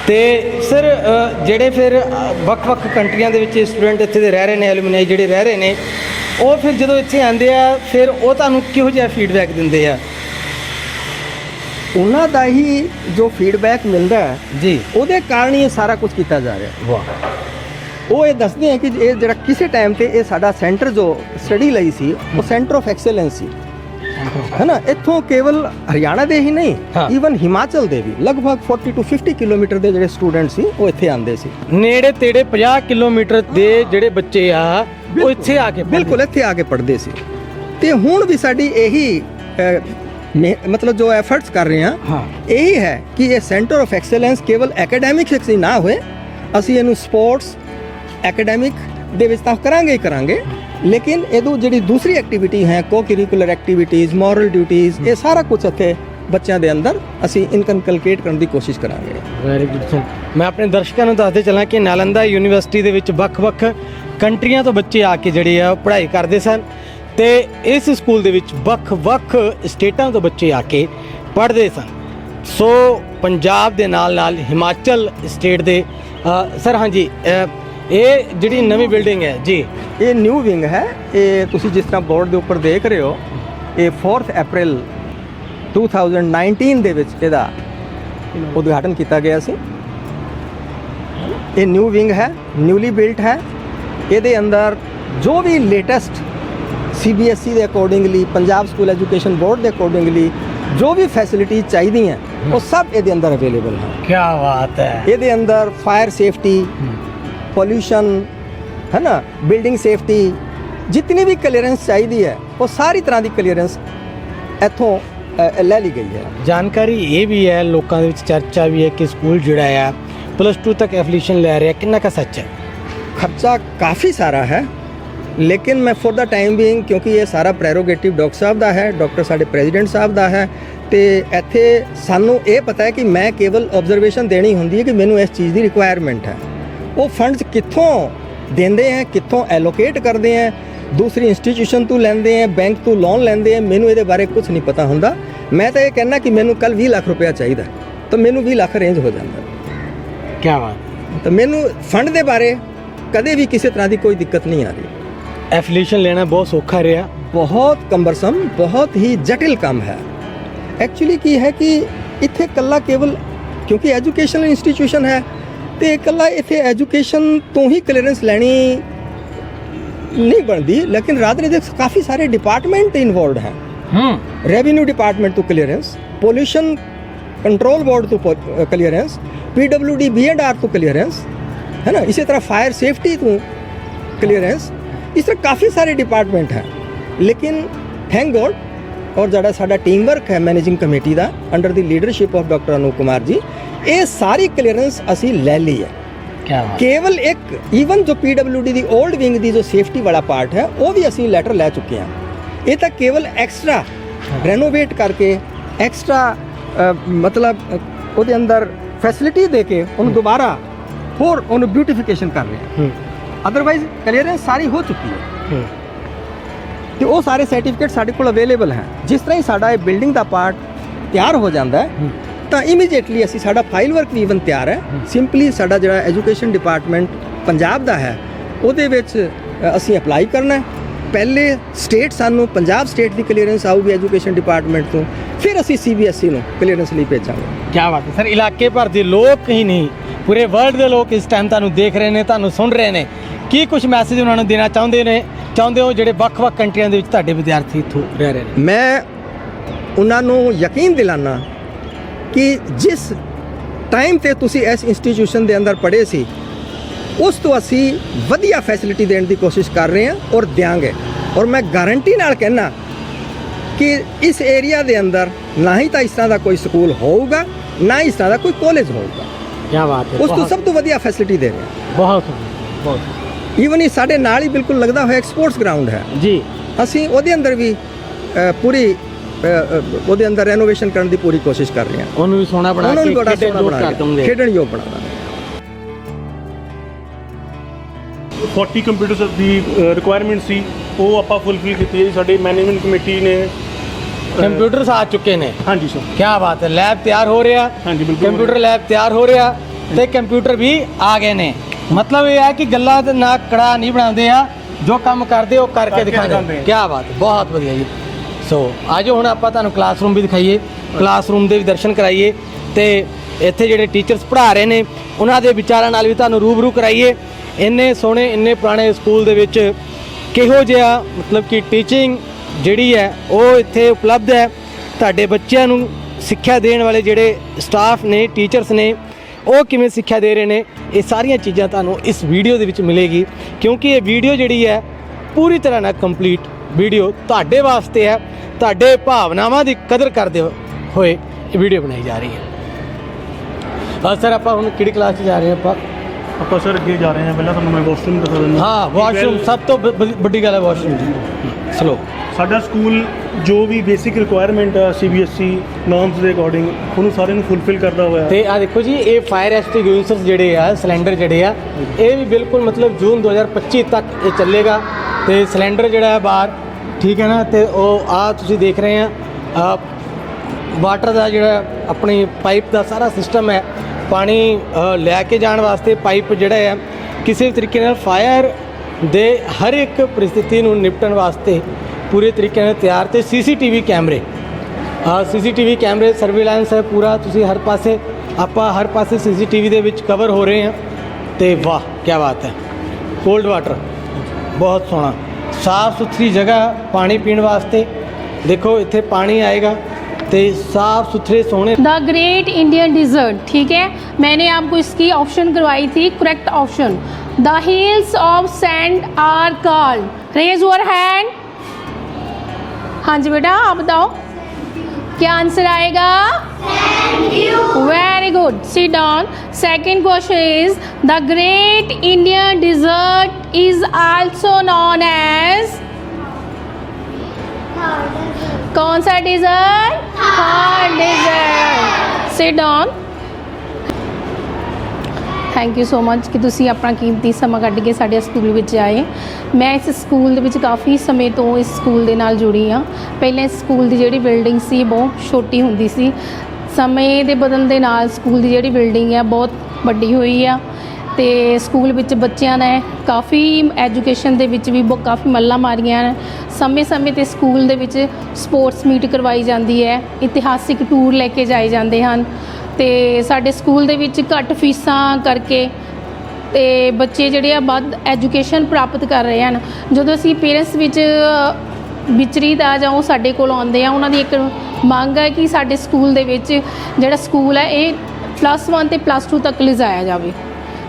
ਤੇ ਸਰ ਜਿਹੜੇ ਫਿਰ ਵੱਖ-ਵੱਖ ਕੰਟਰੀਆਂ ਦੇ ਵਿੱਚ ਸਟੂਡੈਂਟ ਇੱਥੇ ਦੇ ਰਹਿ ਰਹੇ ਨੇ ਐਲੂਮਨਾਈ ਜਿਹੜੇ ਰਹਿ ਰਹੇ ਨੇ ਉਹ ਫਿਰ ਜਦੋਂ ਇੱਥੇ ਆਉਂਦੇ ਆ ਫਿਰ ਉਹ ਤੁਹਾਨੂੰ ਕਿਹੋ ਜਿਹਾ ਫੀਡਬੈਕ ਦਿੰਦੇ ਆ? ਉਹਨਾਂ ਦਾ ਹੀ ਜੋ ਫੀਡਬੈਕ ਮਿਲਦਾ ਹੈ ਜੀ। ਉਹਦੇ ਕਾਰਨ ਹੀ ਸਾਰਾ ਕੁਝ ਕੀਤਾ ਜਾ ਰਿਹਾ ਵਾਹ। ਉਹ ਇਹ ਦੱਸਦੇ ਆ ਕਿ ਇਹ ਜਿਹੜਾ ਕਿਸੇ ਟਾਈਮ ਤੇ ਇਹ ਸਾਡਾ ਸੈਂਟਰ ਜੋ ਸਟੱਡੀ ਲਈ ਸੀ ਉਹ ਸੈਂਟਰ ਆਫ ਐਕਸਲੈਂਸ ਸੀ। ਹੈ ਨਾ ਇੱਥੋਂ ਕੇਵਲ ਹਰਿਆਣਾ ਦੇ ਹੀ ਨਹੀਂ ਹਾਂ। ਈਵਨ ਹਿਮਾਚਲ ਦੇ ਵੀ ਲਗਭਗ 40 ਤੋਂ 50 ਕਿਲੋਮੀਟਰ ਦੇ ਜਿਹੜੇ ਸਟੂਡੈਂਟ ਸੀ ਉਹ ਇੱਥੇ ਆਉਂਦੇ ਸੀ ਨੇੜੇ ਤੇੜੇ 50 ਕਿਲੋਮੀਟਰ ਦੇ ਜਿਹੜੇ ਬੱਚੇ ਆ ਉਹ ਇੱਥੇ ਆ ਕੇ ਪੜ੍ਹਦੇ ਬਿਲਕੁਲ ਇੱਥੇ ਆ ਕੇ ਪੜ੍ਹਦੇ ਸੀ ਤੇ ਹੁਣ ਵੀ ਸਾਡੀ ਇਹੀ ਅਹ, ਮਿਹ- ਮਤਲਬ ਜੋ ਐਫਰਟਸ ਕਰ ਰਹੇ ਹਾਂ ਹਾਂ ਇਹੀ ਹੈ ਕਿ ਇਹ ਸੈਂਟਰ ਆਫ ਐਕਸਲੈਂਸ ਕੇਵਲ ਐਕੈਡੈਮਿਕਸ ਹੀ ਨਾ ਹੋਏ ਅਸੀਂ ਇਹਨੂੰ ਸਪੋਰਟਸ ਐਕੈਡੈਮਿਕ ਦੇ ਵਿੱਚ ਤਾਂ ਕਰਾਂਗੇ ਹੀ ਕਰਾਂਗੇ ਲੇਕਿਨ ਇਹਦੋਂ ਜਿਹੜੀ ਦੂਸਰੀ ਐਕਟੀਵਿਟੀ ਹੈ co curricular activities moral duties ਇਹ ਸਾਰਾ ਕੁਝ ਇੱਥੇ ਬੱਚਿਆਂ ਦੇ ਅੰਦਰ ਅਸੀਂ ਇਨਕਨਕਲਕੇਟ ਕਰਨ ਦੀ ਕੋਸ਼ਿਸ਼ ਕਰਾਂਗੇ। ਵੈਰੀ ਗੁੱਡ ਸਰ ਮੈਂ ਆਪਣੇ ਦਰਸ਼ਕਾਂ ਨੂੰ ਦੱਸਦੇ ਚੱਲਾਂ ਕਿ ਨਾਲੰਦਾ ਯੂਨੀਵਰਸਿਟੀ ਦੇ ਵਿੱਚ ਵੱਖ-ਵੱਖ ਕੰਟਰੀਆਂ ਤੋਂ ਬੱਚੇ ਆ ਕੇ ਜਿਹੜੇ ਆ ਪੜ੍ਹਾਈ ਕਰਦੇ ਸਨ ਤੇ ਇਸ ਸਕੂਲ ਦੇ ਵਿੱਚ ਵੱਖ-ਵੱਖ ਸਟੇਟਾਂ ਤੋਂ ਬੱਚੇ ਆ ਕੇ ਪੜ੍ਹਦੇ ਸਨ। ਸੋ, ਪੰਜਾਬ ਦੇ ਨਾਲ-ਨਾਲ ਹਿਮਾਚਲ ਸਟੇਟ ਦੇ ਸਰ, ਹਾਂਜੀ ਇਹ ਜਿਹੜੀ ਨਵੀਂ ਬਿਲਡਿੰਗ ਹੈ ਜੀ। ਇਹ ਨਿਊ ਵਿੰਗ ਹੈ। ਇਹ ਤੁਸੀਂ ਜਿਸ ਤਰ੍ਹਾਂ ਬੋਰਡ ਦੇ ਉੱਪਰ ਦੇਖ ਰਹੇ ਹੋ ਇਹ 4th ਅਪ੍ਰੈਲ 2019 ਦੇ ਵਿੱਚ ਇਹਦਾ ਉਦਘਾਟਨ ਕੀਤਾ ਗਿਆ ਸੀ। ਇਹ ਨਿਊ ਵਿੰਗ ਹੈ ਨਿਊਲੀ ਬਿਲਟ ਹੈ। ਇਹਦੇ ਅੰਦਰ ਜੋ ਵੀ ਲੇਟੈਸਟ ਸੀਬੀਐਸਈ E ਦੇ accordingly Punjab school education board ਦੇ ਅਕੋਰਡਿੰਗਲੀ ਜੋ ਵੀ ਫੈਸਿਲਿਟੀ ਚਾਹੀਦੀਆਂ ਉਹ ਸਭ ਇਹਦੇ ਅੰਦਰ ਅਵੇਲੇਬਲ ਹੈ ਕੀ ਬਾਤ ਹੈ। ਇਹਦੇ ਅੰਦਰ ਫਾਇਰ ਸੇਫਟੀ ਪੋਲਿਊਸ਼ਨ ਹੈ ਨਾ ਬਿਲਡਿੰਗ ਸੇਫਟੀ ਜਿਤਨੀ ਵੀ ਕਲੀਅਰੈਂਸ ਚਾਹੀਦੀ ਹੈ ਉਹ ਸਾਰੀ ਤਰ੍ਹਾਂ ਦੀ ਕਲੀਅਰੈਂਸ ਇੱਥੋਂ ਲੈ ਲਈ ਗਈ ਹੈ ਜਾਣਕਾਰੀ ਇਹ ਵੀ ਹੈ ਲੋਕਾਂ ਦੇ ਵਿੱਚ ਚਰਚਾ ਵੀ ਹੈ ਕਿ ਸਕੂਲ ਜਿਹੜਾ ਆ ਪਲੱਸ 2 ਤੱਕ ਐਫਲੀਏਸ਼ਨ ਲੈ ਰਿਹਾ ਕਿੰਨਾ ਕਾ ਸੱਚ ਹੈ ਖਰਚਾ ਕਾਫੀ ਸਾਰਾ ਹੈ ਲੇਕਿਨ ਮੈਂ ਫॉर ਦਾ ਟਾਈਮ ਬੀਇੰਗ ਕਿਉਂਕਿ ਇਹ ਸਾਰਾ ਪ੍ਰੈਰੋਗੇਟਿਵ ਡਾਕਟਰ ਸਾਹਿਬ ਦਾ ਹੈ ਡਾਕਟਰ ਸਾਡੇ ਪ੍ਰੈਜ਼ੀਡੈਂਟ ਸਾਹਿਬ ਦਾ ਹੈ ਤੇ ਇੱਥੇ ਸਾਨੂੰ ਇਹ ਪਤਾ ਹੈ ਕਿ ਮੈਂ ਕੇਵਲ ਆਬਜ਼ਰਵੇਸ਼ਨ ਦੇਣੀ ਹੁੰਦੀ ਹੈ ਕਿ ਮੈਨੂੰ ਇਸ ਚੀਜ਼ ਦੀ ਰਿਕੁਆਇਰਮੈਂਟ ਹੈ ਉਹ ਫੰਡਸ ਕਿੱਥੋਂ ਦਿੰਦੇ ਹੈ ਕਿੱਥੋਂ ਐਲੋਕੇਟ ਕਰਦੇ ਹੈ ਦੂਸਰੀ ਇੰਸਟੀਟਿਊਸ਼ਨ ਤੋਂ ਲੈਂਦੇ ਹੈ ਬੈਂਕ ਤੋਂ ਲੋਨ ਲੈਂਦੇ ਹੈ ਮੈਨੂੰ ਇਹਦੇ ਬਾਰੇ ਕੁਝ ਨਹੀਂ ਪਤਾ ਹੁੰਦਾ। ਮੈਂ ਤਾਂ ਇਹ ਕਹਿਣਾ ਕਿ ਮੈਨੂੰ ਕੱਲ 20 ਲੱਖ ਰੁਪਇਆ ਚਾਹੀਦਾ ਤਾਂ ਮੈਨੂੰ 20 ਲੱਖ ਅਰੇਂਜ ਹੋ ਜਾਂਦਾ। ਕੀ ਬਾਤ ਤਾਂ ਮੈਨੂੰ ਫੰਡ ਦੇ ਬਾਰੇ ਕਦੇ ਵੀ ਕਿਸੇ ਤਰ੍ਹਾਂ ਦੀ ਕੋਈ ਦਿੱਕਤ ਨਹੀਂ ਆ ਰਹੀ। ਐਫਲੀਏਸ਼ਨ ਲੈਣਾ ਬਹੁਤ ਸੌਖਾ ਰਿਹਾ। ਬਹੁਤ ਕੰਬਰਸਮ ਬਹੁਤ ਹੀ ਜਟਿਲ ਕੰਮ ਹੈ। ਐਕਚੁਅਲੀ ਕੀ ਹੈ ਕਿ ਇੱਥੇ ਕੱਲਾ ਕੇਵਲ ਕਿਉਂਕਿ ਐਜੂਕੇਸ਼ਨਲ ਇੰਸਟੀਟਿਊਸ਼ਨ ਹੈ ਤੇ ਇਕੱਲਾ ਇੱਥੇ ਐਜੂਕੇਸ਼ਨ ਤੋਂ ਹੀ ਕਲੀਅਰੈਂਸ ਲੈਣੀ ਨਹੀਂ ਬਣਦੀ ਲੇਕਿਨ ਰਾਦਰ ਦੇ ਕਾਫੀ ਸਾਰੇ ਡਿਪਾਰਟਮੈਂਟ ਇਨਵੋਲਡ ਹੈ। ਹੂੰ। ਰੈਵਨਿਊ ਡਿਪਾਰਟਮੈਂਟ ਤੋਂ ਕਲੀਅਰੈਂਸ ਪੋਲੂਸ਼ਨ ਕੰਟਰੋਲ ਬੋਰਡ ਤੋਂ clearance PWD B and R ਤੋਂ ਕਲੀਅਰੈਂਸ ਹੈ ਨਾ? ਇਸੇ ਤਰ੍ਹਾਂ ਫਾਇਰ ਸੇਫਟੀ ਤੋਂ ਕਲੀਅਰੈਂਸ ਇਸ ਤਰ੍ਹਾਂ ਕਾਫੀ ਸਾਰੇ ਡਿਪਾਰਟਮੈਂਟ ਹੈ। ਲੇਕਿਨ ਥੈਂਕ ਗੋਡ ਔਰ ਜਿਹੜਾ ਸਾਡਾ ਟੀਮ ਵਰਕ ਹੈ ਮੈਨੇਜਿੰਗ ਕਮੇਟੀ ਦਾ under the leadership of doctor Anoop Kumar ji ਇਹ ਸਾਰੀ ਕਲੀਅਰੈਂਸ ਅਸੀਂ ਲੈ ਲਈ ਹੈ। ਕੇਵਲ ਇੱਕ ਈਵਨ ਜੋ PWD ਦੀ 올ਡ ਵਿੰਗ ਦੀ ਜੋ ਸੇਫਟੀ ਵਾਲਾ ਪਾਰਟ ਹੈ ਉਹ ਵੀ ਅਸੀਂ ਲੈਟਰ ਲੈ ਚੁੱਕੇ ਹਾਂ। ਇਹ ਤਾਂ ਕੇਵਲ ਐਕਸਟਰਾ ਰੈਨੋਵੇਟ ਕਰਕੇ ਐਕਸਟਰਾ ਮਤਲਬ ਉਹਦੇ ਅੰਦਰ ਫੈਸਿਲਿਟੀ ਦੇ ਕੇ ਉਹਨੂੰ ਦੁਬਾਰਾ ਹੋਰ ਉਹਨੂੰ ਬਿਊਟੀਫਿਕੇਸ਼ਨ ਕਰ ਰਹੇ ਹਾਂ। ਅਦਰਵਾਈਜ਼ ਕਲੀਅਰੈਂਸ ਸਾਰੀ ਹੋ ਚੁੱਕੀ ਹੈ। ਹੂੰ। ਤੇ ਉਹ ਸਾਰੇ ਸਰਟੀਫਿਕੇਟ ਸਾਡੇ ਕੋਲ ਅਵੇਲੇਬਲ ਹੈ। ਜਿਸ ਤਰ੍ਹਾਂ ਹੀ ਸਾਡਾ ਇਹ ਬਿਲਡਿੰਗ ਦਾ ਪਾਰਟ ਤਿਆਰ ਹੋ ਜਾਂਦਾ ਹੈ। ਤਾਂ ਇਮੀਡੀਏਟਲੀ ਅਸੀਂ ਸਾਡਾ ਫਾਈਲ ਵਰਕ ਵੀ ਇਵਨ ਤਿਆਰ ਹੈ। ਸਿੰਪਲੀ ਸਾਡਾ ਜਿਹੜਾ ਐਜੂਕੇਸ਼ਨ ਡਿਪਾਰਟਮੈਂਟ ਪੰਜਾਬ ਦਾ ਹੈ ਉਹਦੇ ਵਿੱਚ ਅਸੀਂ ਅਪਲਾਈ ਕਰਨਾ ਹੈ। ਪਹਿਲੇ ਸਟੇਟ ਸਾਨੂੰ ਪੰਜਾਬ ਸਟੇਟ ਦੀ ਕਲੀਅਰੈਂਸ ਆਊਗੀ ਐਜੂਕੇਸ਼ਨ ਡਿਪਾਰਟਮੈਂਟ ਤੋਂ ਫਿਰ ਅਸੀਂ ਸੀਬੀਐਸਈ ਨੂੰ ਕਲੀਅਰੈਂਸ ਲਈ ਭੇਜਾਂਗੇ। ਕੀ ਬਾਤ ਹੈ। ਸਰ ਇਲਾਕੇ ਭਰ ਦੇ ਲੋਕ ਹੀ ਨਹੀਂ ਪੂਰੇ ਵਰਲਡ ਦੇ ਲੋਕ ਇਸ ਟਾਈਮ ਤੁਹਾਨੂੰ ਦੇਖ ਰਹੇ ਨੇ ਤੁਹਾਨੂੰ ਸੁਣ ਰਹੇ ਨੇ। ਕੀ ਕੁਝ ਮੈਸੇਜ ਉਹਨਾਂ ਨੂੰ ਦੇਣਾ ਚਾਹੁੰਦੇ ਨੇ ਚਾਹੁੰਦੇ ਹੋ ਜਿਹੜੇ ਵੱਖ-ਵੱਖ ਕੰਟਰੀਆਂ ਦੇ ਵਿੱਚ ਤੁਹਾਡੇ ਵਿਦਿਆਰਥੀ ਇੱਥੋਂ ਰਹਿ ਰਹੇ ਨੇ? ਮੈਂ ਉਹਨਾਂ ਨੂੰ ਯਕੀਨ ਦਿਲਾਨਾ ਕਿ ਜਿਸ ਟਾਈਮ ਤੇ ਤੁਸੀਂ ਇਸ ਇੰਸਟੀਟਿਊਸ਼ਨ ਦੇ ਅੰਦਰ ਪੜ੍ਹੇ ਸੀ ਉਸ ਤੋਂ ਅਸੀਂ ਵਧੀਆ ਫੈਸਿਲਿਟੀ ਦੇਣ ਦੀ ਕੋਸ਼ਿਸ਼ ਕਰ ਰਹੇ ਹਾਂ ਔਰ ਦਿਆਂਗੇ। ਔਰ ਮੈਂ ਗਾਰੰਟੀ ਨਾਲ ਕਹਿਣਾ ਕਿ ਇਸ ਏਰੀਆ ਦੇ ਅੰਦਰ ਨਾ ਹੀ ਤਾਂ ਇਸ ਤਰ੍ਹਾਂ ਦਾ ਕੋਈ ਸਕੂਲ ਹੋਊਗਾ ਨਾ ਹੀ ਇਸ ਤਰ੍ਹਾਂ ਦਾ ਕੋਈ ਕਾਲਜ ਹੋਊਗਾ। ਕੀ ਬਾਤ ਹੈ ਉਸ ਤੋਂ ਸਭ ਤੋਂ ਵਧੀਆ ਫੈਸਿਲਿਟੀ ਦੇ ਰਹੇ ਹਾਂ। ਬਹੁਤ ਬਹੁਤ ਈਵਨ ਇਹ ਸਾਡੇ ਨਾਲ ਹੀ ਬਿਲਕੁਲ ਲੱਗਦਾ ਹੋਇਆ ਇੱਕ ਸਪੋਰਟਸ ਗਰਾਊਂਡ ਹੈ। ਜੀ। ਅਸੀਂ ਉਹਦੇ ਅੰਦਰ ਵੀ ਪੂਰੀ ਉਹਦੇ ਅੰਦਰ ਰੈਨੋਵੇਸ਼ਨ ਕਰਨ ਦੀ ਪੂਰੀ ਕੋਸ਼ਿਸ਼ ਕਰ ਰਹੇ ਹਾਂ। ਉਹਨੂੰ ਵੀ ਸੋਹਣਾ ਬਣਾ ਕੇ ਬੜਾ ਖੇਡਣ ਸੋਹਣਾ ਯੋਗ ਬਣਾ ਕੇ ਦੂੰਗੇ ਖੇਡਣ ਯੋਗ ਬਣਾ ਦਾਂਗੇ 40 ਕੰਪਿਊਟਰਸ ਦੀ ਰਿਕੁਆਇਰਮੈਂਟ ਸੀ ਉਹ ਆਪਾਂ ਫੁੱਲਫਿਲ ਕੀਤੀ ਹੈ ਜੀ। ਸਾਡੀ ਮੈਨੇਜਮੈਂਟ ਕਮੇਟੀ ਨੇ ਕੰਪਿਊਟਰਸ ਆ ਚੁੱਕੇ ਨੇ। ਹਾਂਜੀ ਸਰ ਕੀ ਬਾਤ ਹੈ ਲੈਬ ਤਿਆਰ ਹੋ ਰਿਹਾ। ਹਾਂਜੀ, ਬਿਲਕੁਲ ਕੰਪਿਊਟਰ ਲੈਬ ਤਿਆਰ ਹੋ ਰਿਹਾ ਤੇ ਕੰਪਿਊਟਰ ਵੀ ਆ ਗਏ ਨੇ। ਮਤਲਬ ਇਹ ਹੈ ਕਿ ਗੱਲਾਂ ਨਾ ਕੜਾ ਨਹੀਂ ਬਣਾਉਂਦੇ ਆ। ਜੋ ਕੰਮ ਕਰਦੇ ਉਹ ਕਰਕੇ ਦਿਖਾਉਂਦੇ। ਕੀ ਬਾਤ ਹੈ ਬਹੁਤ ਵਧੀਆ ਜੀ। ਸੋ ਆਜੋ ਹੁਣ ਆਪਾਂ ਤੁਹਾਨੂੰ ਕਲਾਸਰੂਮ ਵੀ ਦਿਖਾਈਏ। ਕਲਾਸਰੂਮ ਦੇ ਵੀ ਦਰਸ਼ਨ ਕਰਾਈਏ ਤੇ ਇੱਥੇ ਜਿਹੜੇ ਟੀਚਰਸ ਪੜ੍ਹਾ ਰਹੇ ਨੇ, ਉਹਨਾਂ ਦੇ ਵਿਚਾਰਾਂ ਨਾਲ ਵੀ ਤੁਹਾਨੂੰ ਰੂਬਰੂ ਕਰਾਈਏ। ਇੰਨੇ ਸੋਹਣੇ, ਇੰਨੇ ਪੁਰਾਣੇ ਸਕੂਲ ਦੇ ਵਿੱਚ ਕਿਹੋ ਜਿਹਾ ਮਤਲਬ ਕਿ ਟੀਚਿੰਗ ਜਿਹੜੀ ਹੈ, ਉਹ ਇੱਥੇ ਉਪਲਬਧ ਹੈ। ਤੁਹਾਡੇ ਬੱਚਿਆਂ ਨੂੰ ਸਿੱਖਿਆ ਦੇਣ ਵਾਲੇ ਜਿਹੜੇ ਸਟਾਫ ਨੇ ਟੀਚਰਸ ਨੇ, ਉਹ ਕਿਵੇਂ ਸਿੱਖਿਆ ਦੇ ਰਹੇ ਨੇ, ਇਹ ਸਾਰੀਆਂ ਚੀਜ਼ਾਂ ਤੁਹਾਨੂੰ ਇਸ ਵੀਡੀਓ ਦੇ ਵਿੱਚ ਮਿਲੇਗੀ। ਕਿਉਂਕਿ ਇਹ ਵੀਡੀਓ ਜਿਹੜੀ ਹੈ, ਪੂਰੀ ਤਰ੍ਹਾਂ ਨਾਲ ਕੰਪਲੀਟ ਵੀਡੀਓ ਤੁਹਾਡੇ ਵਾਸਤੇ ਹੈ। ਤੁਹਾਡੇ ਭਾਵਨਾਵਾਂ ਦੀ ਕਦਰ ਕਰਦੇ ਹੋਏ ਇਹ ਵੀਡੀਓ ਬਣਾਈ ਜਾ ਰਹੀ ਹੈ। ਹਾਂ ਸਰ ਆਪਾਂ ਹੁਣ ਕਿਹੜੀ ਕਲਾਸ 'ਚ ਜਾ ਰਹੇ ਹਾਂ ਆਪਾਂ? ਆਪਾਂ ਸਰ ਅੱਗੇ ਜਾ ਰਹੇ ਹਾਂ। ਪਹਿਲਾਂ ਤੁਹਾਨੂੰ ਮੈਂ ਵਾਸ਼ਰੂਮ ਦਿਖਾ ਦਿੰਦਾ। ਹਾਂ ਵਾਸ਼ਰੂਮ ਸਭ ਤੋਂ ਵੱਡੀ ਗੱਲ ਹੈ ਵਾਸ਼ਰੂਮ ਦੀ। ਸਲੋ ਸਾਡਾ ਸਕੂਲ ਜੋ ਵੀ ਬੇਸਿਕ ਰਿਕੁਆਇਰਮੈਂਟ ਆ ਸੀਬੀਐਸਈ ਨਾਰਮਸ ਦੇ ਅਕੋਰਡਿੰਗ ਉਹਨੂੰ ਸਾਰੇ ਨੂੰ ਫੁੱਲਫਿਲ ਕਰਦਾ ਹੋਇਆ। ਤੇ ਆ ਦੇਖੋ ਜੀ ਇਹ ਫਾਇਰ ਐਸਟੀਗਿਊਸ਼ਨਸ ਜਿਹੜੇ ਆ ਸਿਲੰਡਰ ਜਿਹੜੇ ਆ ਇਹ ਵੀ ਬਿਲਕੁਲ ਮਤਲਬ ਜੂਨ 2025 ਤੱਕ ਇਹ ਚੱਲੇਗਾ। ਤੇ ਸਿਲੰਡਰ ਜਿਹੜਾ ਹੈ ਬਾਹਰ, ਠੀਕ ਹੈ ਨਾ? ਤੇ ਉਹ ਆ ਤੁਸੀਂ ਦੇਖ ਰਹੇ ਆ ਵਾਟਰ ਦਾ ਜਿਹੜਾ ਆਪਣੀ ਪਾਈਪ ਦਾ ਸਾਰਾ ਸਿਸਟਮ ਹੈ। ਪਾਣੀ ਲੈ ਕੇ ਜਾਣ ਵਾਸਤੇ ਪਾਈਪ ਜਿਹੜਾ ਹੈ, ਕਿਸੇ ਵੀ ਤਰੀਕੇ ਨਾਲ ਫਾਇਰ ਦੇ ਹਰ ਇੱਕ ਪਰਿਸਥਿਤੀ ਨੂੰ ਨਿਪਟਣ ਵਾਸਤੇ ਪੂਰੇ ਤਰੀਕੇ ਨਾਲ ਤਿਆਰ ਤੇ ਸੀਸੀਟੀਵੀ ਕੈਮਰੇ। ਆ ਸੀਸੀਟੀਵੀ ਕੈਮਰੇ, ਸਰਵੇਲੈਂਸ ਹੈ ਪੂਰਾ, ਤੁਸੀਂ ਹਰ ਪਾਸੇ, ਆਪਾਂ ਹਰ ਪਾਸੇ ਸੀਸੀਟੀਵੀ ਦੇ ਵਿੱਚ ਕਵਰ ਹੋ ਰਹੇ ਹਾਂ ਤੇ ਵਾਹ ਕੀ ਬਾਤ ਹੈ। ਕੋਲਡ ਵਾਟਰ ਬਹੁਤ ਸੋਹਣਾ ਸਾਫ ਸੁਥਰੀ ਜਗ੍ਹਾ ਪਾਣੀ ਪੀਣ ਵਾਸਤੇ ਦੇਖੋ ਇੱਥੇ ਪਾਣੀ ਆਏਗਾ ਤੇ ਸਾਫ ਸੁਥਰੇ ਸੋਹਣੇ द ग्रेट इंडियन डिजर्ट ठीक है मैंने आपको इसकी ऑप्शन करवाई थी correct option the hills of sand are called raise your hand हाँ जी बेटा आप बताओ क्या आंसर आएगा very good sit down second question is the great Indian desert is also known as कौन सा desert hard desert sit down thank you so much ਕਿ ਤੁਸੀਂ ਆਪਣਾ ਕੀਮਤੀ ਸਮਾਂ ਕੱਢ ਕੇ ਸਾਡੇ ਸਕੂਲ ਵਿੱਚ ਆਏ। ਮੈਂ ਇਸ ਸਕੂਲ ਦੇ ਵਿੱਚ ਕਾਫੀ ਸਮੇਂ ਤੋਂ ਇਸ ਸਕੂਲ ਦੇ ਨਾਲ ਜੁੜੀ ਹਾਂ। ਪਹਿਲਾਂ ਇਸ ਸਕੂਲ ਦੀ ਜਿਹੜੀ ਬਿਲਡਿੰਗ ਸੀ ਬਹੁਤ ਛੋਟੀ ਹੁੰਦੀ ਸੀ। ਸਮੇਂ ਦੇ ਬਦਲਣ ਦੇ ਨਾਲ ਸਕੂਲ ਦੀ ਜਿਹੜੀ ਬਿਲਡਿੰਗ ਹੈ, ਬਹੁਤ ਵੱਡੀ ਹੋਈ ਆ। ਤੇ ਸਕੂਲ ਵਿੱਚ ਬੱਚਿਆਂ ਨੇ ਕਾਫੀ ਐਜੂਕੇਸ਼ਨ ਦੇ ਵਿੱਚ ਵੀ ਬਹੁਤ ਕਾਫੀ ਮੱਲਾਂ ਮਾਰੀਆਂ ਸਮੇਂ-ਸਮੇਂ ਤੇ ਸਕੂਲ ਦੇ ਵਿੱਚ ਸਪੋਰਟਸ ਮੀਟ ਕਰਵਾਈ ਜਾਂਦੀ ਹੈ। ਇਤਿਹਾਸਿਕ ਟੂਰ ਲੈ ਕੇ ਜਾਏ ਜਾਂਦੇ ਹਨ। ਤੇ ਸਾਡੇ ਸਕੂਲ ਦੇ ਵਿੱਚ ਘੱਟ ਫੀਸਾਂ ਕਰਕੇ ਤੇ ਬੱਚੇ ਜਿਹੜੇ ਆ ਵੱਧ ਐਜੂਕੇਸ਼ਨ ਪ੍ਰਾਪਤ ਕਰ ਰਹੇ ਹਨ। ਜਦੋਂ ਅਸੀਂ ਪੇਰੈਂਟਸ ਵਿੱਚ ਵਿਚਰੀ ਦਾ ਜਾਂ ਉਹ ਸਾਡੇ ਕੋਲ ਆਉਂਦੇ ਆ, ਉਹਨਾਂ ਦੀ ਇੱਕ ਮੰਗ ਹੈ ਕਿ ਸਾਡੇ ਸਕੂਲ ਦੇ ਵਿੱਚ ਜਿਹੜਾ ਸਕੂਲ ਹੈ, ਇਹ ਪਲੱਸ 1 ਤੇ ਪਲੱਸ 2 ਤੱਕ ਲਿਜਾਇਆ ਜਾਵੇ।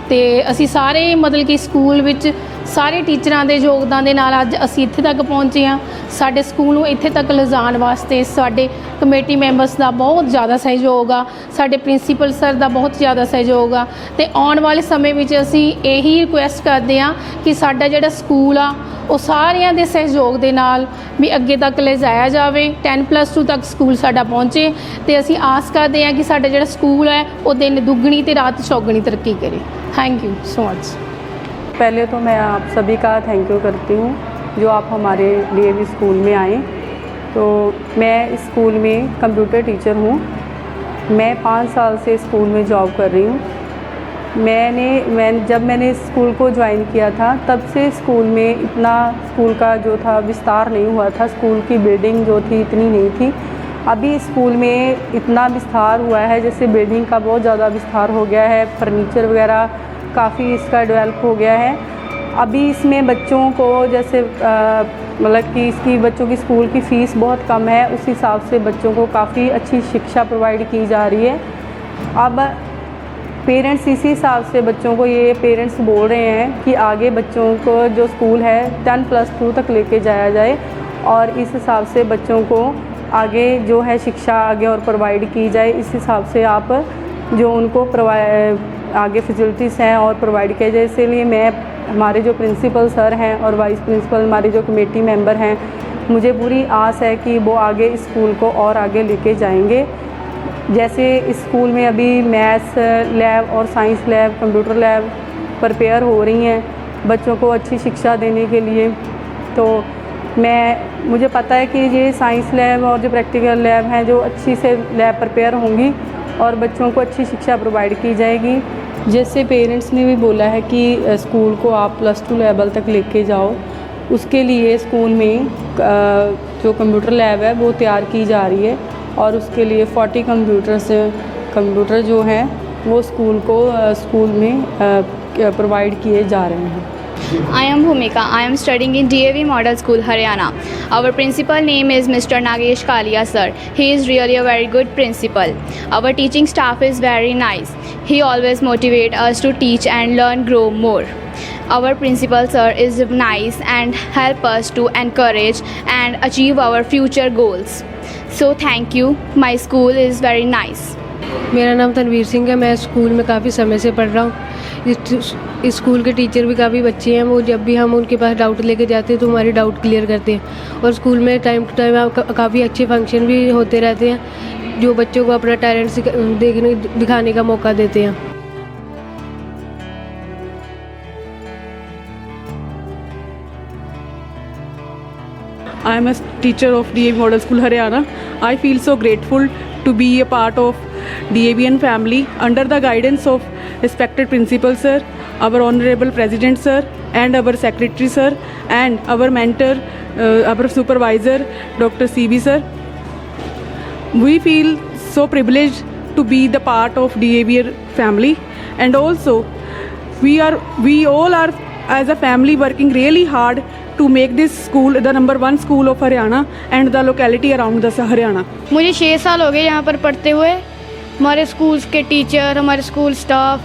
ਤੇ ਅਸੀਂ ਸਾਰੇ ਮਤਲਬ ਕਿ ਸਕੂਲ ਵਿੱਚ ਸਾਰੇ ਟੀਚਰਾਂ ਦੇ ਯੋਗਦਾਨ ਦੇ ਨਾਲ ਅੱਜ ਅਸੀਂ ਇੱਥੇ ਤੱਕ ਪਹੁੰਚੇ ਹਾਂ। ਸਾਡੇ ਸਕੂਲ ਨੂੰ ਇੱਥੇ ਤੱਕ ਲਿਜਾਣ ਵਾਸਤੇ ਸਾਡੇ ਕਮੇਟੀ ਮੈਂਬਰਸ ਦਾ ਬਹੁਤ ਜ਼ਿਆਦਾ ਸਹਿਯੋਗ ਆ, ਸਾਡੇ ਪ੍ਰਿੰਸੀਪਲ ਸਰ ਦਾ ਬਹੁਤ ਜ਼ਿਆਦਾ ਸਹਿਯੋਗ ਆ ਤੇ ਆਉਣ ਵਾਲੇ ਸਮੇਂ ਵਿੱਚ ਅਸੀਂ ਇਹੀ ਰਿਕੁਐਸਟ ਕਰਦੇ ਹਾਂ ਕਿ ਸਾਡਾ ਜਿਹੜਾ ਸਕੂਲ ਆ, ਉਹ ਸਾਰਿਆਂ ਦੇ ਸਹਿਯੋਗ ਦੇ ਨਾਲ ਵੀ ਅੱਗੇ ਤੱਕ ਲਿਜਾਇਆ ਜਾਵੇ। 10 ਪਲੱਸ 2 ਤੱਕ ਸਕੂਲ ਸਾਡਾ ਪਹੁੰਚੇ ਤੇ ਅਸੀਂ ਆਸ ਕਰਦੇ ਹਾਂ ਕਿ ਸਾਡਾ ਜਿਹੜਾ ਸਕੂਲ ਹੈ, ਉਹ ਦਿਨ ਦੁੱਗਣੀ ਤੇ ਰਾਤ ਚੌਗਣੀ ਤਰੱਕੀ ਕਰੇ। थैंक यू सो मच पहले तो मैं आप सभी का थैंक यू करती हूँ, जो आप हमारे डी भी स्कूल में आए। तो मैं स्कूल में कंप्यूटर टीचर हूँ। मैं पाँच साल से स्कूल में जॉब कर रही हूँ। मैंने, मैं, जब मैंने स्कूल को ज्वाइन किया था, तब से स्कूल में इतना स्कूल का जो था विस्तार नहीं हुआ था। स्कूल की बिल्डिंग जो थी, इतनी नहीं थी। अभी स्कूल में इतना विस्तार हुआ है, जैसे बिल्डिंग का बहुत ज़्यादा विस्तार हो गया है फर्नीचर वगैरह काफ़ी इसका डेवलप हो गया है। अभी इसमें बच्चों को जैसे मतलब कि इसकी, बच्चों की स्कूल की फ़ीस बहुत कम है, उस हिसाब से बच्चों को काफ़ी अच्छी शिक्षा प्रोवाइड की जा रही है। अब पेरेंट्स इसी हिसाब से बच्चों को ये पेरेंट्स बोल रहे हैं कि आगे बच्चों को जो स्कूल है टेन प्लस टू तक लेके जाया जाए और इस हिसाब से बच्चों को आगे जो है शिक्षा आगे और प्रोवाइड की जाए, इस हिसाब से आप जो उनको आगे फैसिलिटीज़ हैं और प्रोवाइड किया जाए। इसीलिए मैं, हमारे जो प्रिंसिपल सर हैं और वाइस प्रिंसिपल हमारे जो कमेटी मेंबर हैं, मुझे पूरी आस है कि वो आगे स्कूल को और आगे लेके जाएँगे। जैसे स्कूल में अभी मैथ्स लैब और science lab computer lab prepare हो रही हैं बच्चों को अच्छी शिक्षा देने के लिए तो मैं, मुझे पता है कि ये साइंस लैब और जो प्रैक्टिकल लैब हैं जो अच्छी से लैब प्रिपेयर होंगी और बच्चों को अच्छी शिक्षा प्रोवाइड की जाएगी। जैसे पेरेंट्स ने भी बोला है कि स्कूल को आप प्लस टू लेवल तक लेके जाओ। उसके लिए स्कूल में जो कंप्यूटर लैब है, वो तैयार की जा रही है और उसके लिए 40 कंप्यूटर्स कंप्यूटर जो हैं, वो स्कूल को स्कूल में प्रोवाइड किए जा रहे हैं। I am Bhumika. I am studying in DAV Model School, Haryana. Our principal name is Mr. Nagesh Kalia sir. He is really a very good principal. Our teaching staff is very nice. He always motivate us to teach and learn grow more. Our principal sir is nice and help us to encourage and achieve our future goals. So thank you. My school is very nice. मेरा नाम तनवीर सिंह है मैं school में काफ़ी समय से पढ़ रहा हूँ इस इस स्कूल के टीचर भी काफ़ी बच्चे हैं, वो जब भी हम उनके पास डाउट लेके जाते हैं तो हमारे डाउट क्लियर करते हैं और स्कूल में टाइम टू टाइम काफ़ी अच्छे फ़ंक्शन भी होते रहते हैं, जो बच्चों को अपना टैलेंट देखने, दिखाने का मौका देते हैं I am a teacher of DAV Model School, Haryana. I feel so grateful to be a part of the family under the guidance of respected principal sir our honourable president sir and our secretary sir and our mentor our supervisor doctor C B sir we feel so privilege to be the part of D A V एर family and also we are we all are as a family working really hard to make this school the number one school of Haryana and the locality around the Haryana मुझे छः साल हो गए यहाँ पर पढ़ते हुए। हमारे स्कूल के टीचर हमारे स्कूल स्टाफ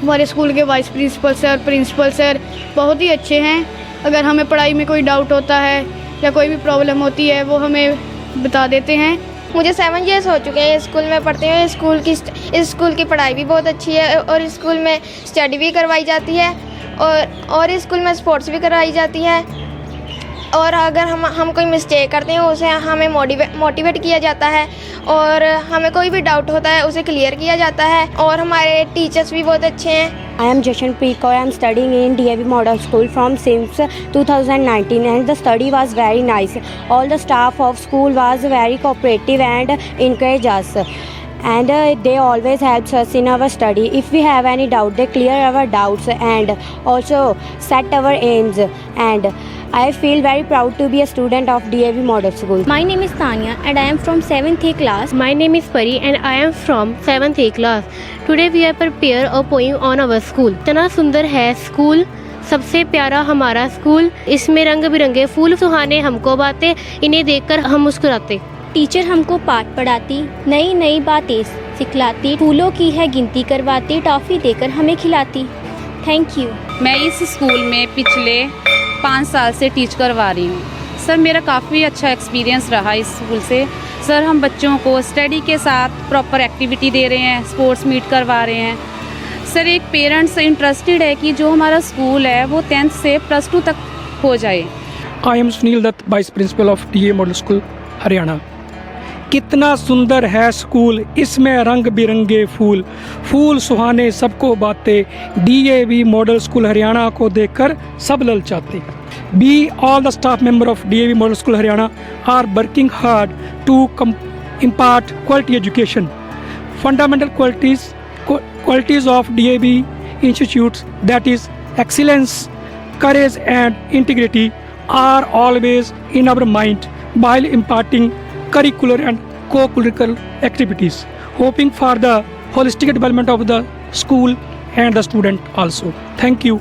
हमारे स्कूल के vice principal sir principal sir बहुत ही अच्छे हैं। अगर हमें पढ़ाई में कोई डाउट होता है या कोई भी प्रॉब्लम होती है, वो हमें बता देते हैं। मुझे सेवन ईयर्स हो चुके हैं स्कूल में पढ़ते हुए। स्कूल की इस स्कूल की पढ़ाई भी बहुत अच्छी है और स्कूल में स्टडी भी करवाई जाती है और और स्कूल में स्पोर्ट्स भी करवाई जाती है। और अगर हम हम कोई मिस्टेक करते हैं उसे हमें मोटिवेट मोटिवेट किया जाता है और हमें कोई भी डाउट होता है उसे क्लियर किया जाता है और हमारे टीचर्स भी बहुत अच्छे हैं I am Jashanpreet Kaur. I am studying in DAV Model School from since 2019 and the study was very nice. All the staff of school was very cooperative and encourage us. And uh, they always helps us in our study. If we have any doubt, they clear our doubts and also set our aims. And I feel very proud to be a student of DAV Model School. My name is Tanya and I am from 7th A class. My name is Pari and I am from 7th A class. Today we are prepare a poem on our school. इतना सुंदर है school सबसे प्यारा हमारा school इसमें रंग बिरंगे फूल सुहाने हमको बातें इन्हें देखकर हम मुस्कुराते टीचर हमको पाठ पढ़ाती नई नई बातें सिखलाती फूलों की है गिनती करवाती टॉफ़ी देकर हमें खिलाती। थैंक यू मैं इस स्कूल में पिछले पाँच साल से टीच करवा रही हूँ। सर मेरा काफ़ी अच्छा एक्सपीरियंस रहा इस स्कूल से। सर हम बच्चों को स्टडी के साथ प्रॉपर एक्टिविटी दे रहे हैं स्पोर्ट्स मीट करवा रहे हैं। सर एक पेरेंट्स इंटरेस्टेड है कि जो हमारा स्कूल है वो टेंथ से प्लस टू तक हो जाए। I am Sunil Dutt vice principal of the model school Haryana कितना सुंदर है स्कूल, इसमें रंग बिरंगे फूल। फूल सुहाने सबको बातें। D A V model school Haryana को देखकर सब लल चाहते। We all the staff member of the DAV model school Haryana are working hard to come impart quality education fundamental qualities qualities of DAV institute that is excellence courage and integrity are always in our mind while imparting curricular and co-curricular activities hoping for the holistic development of the school and the student also. Thank you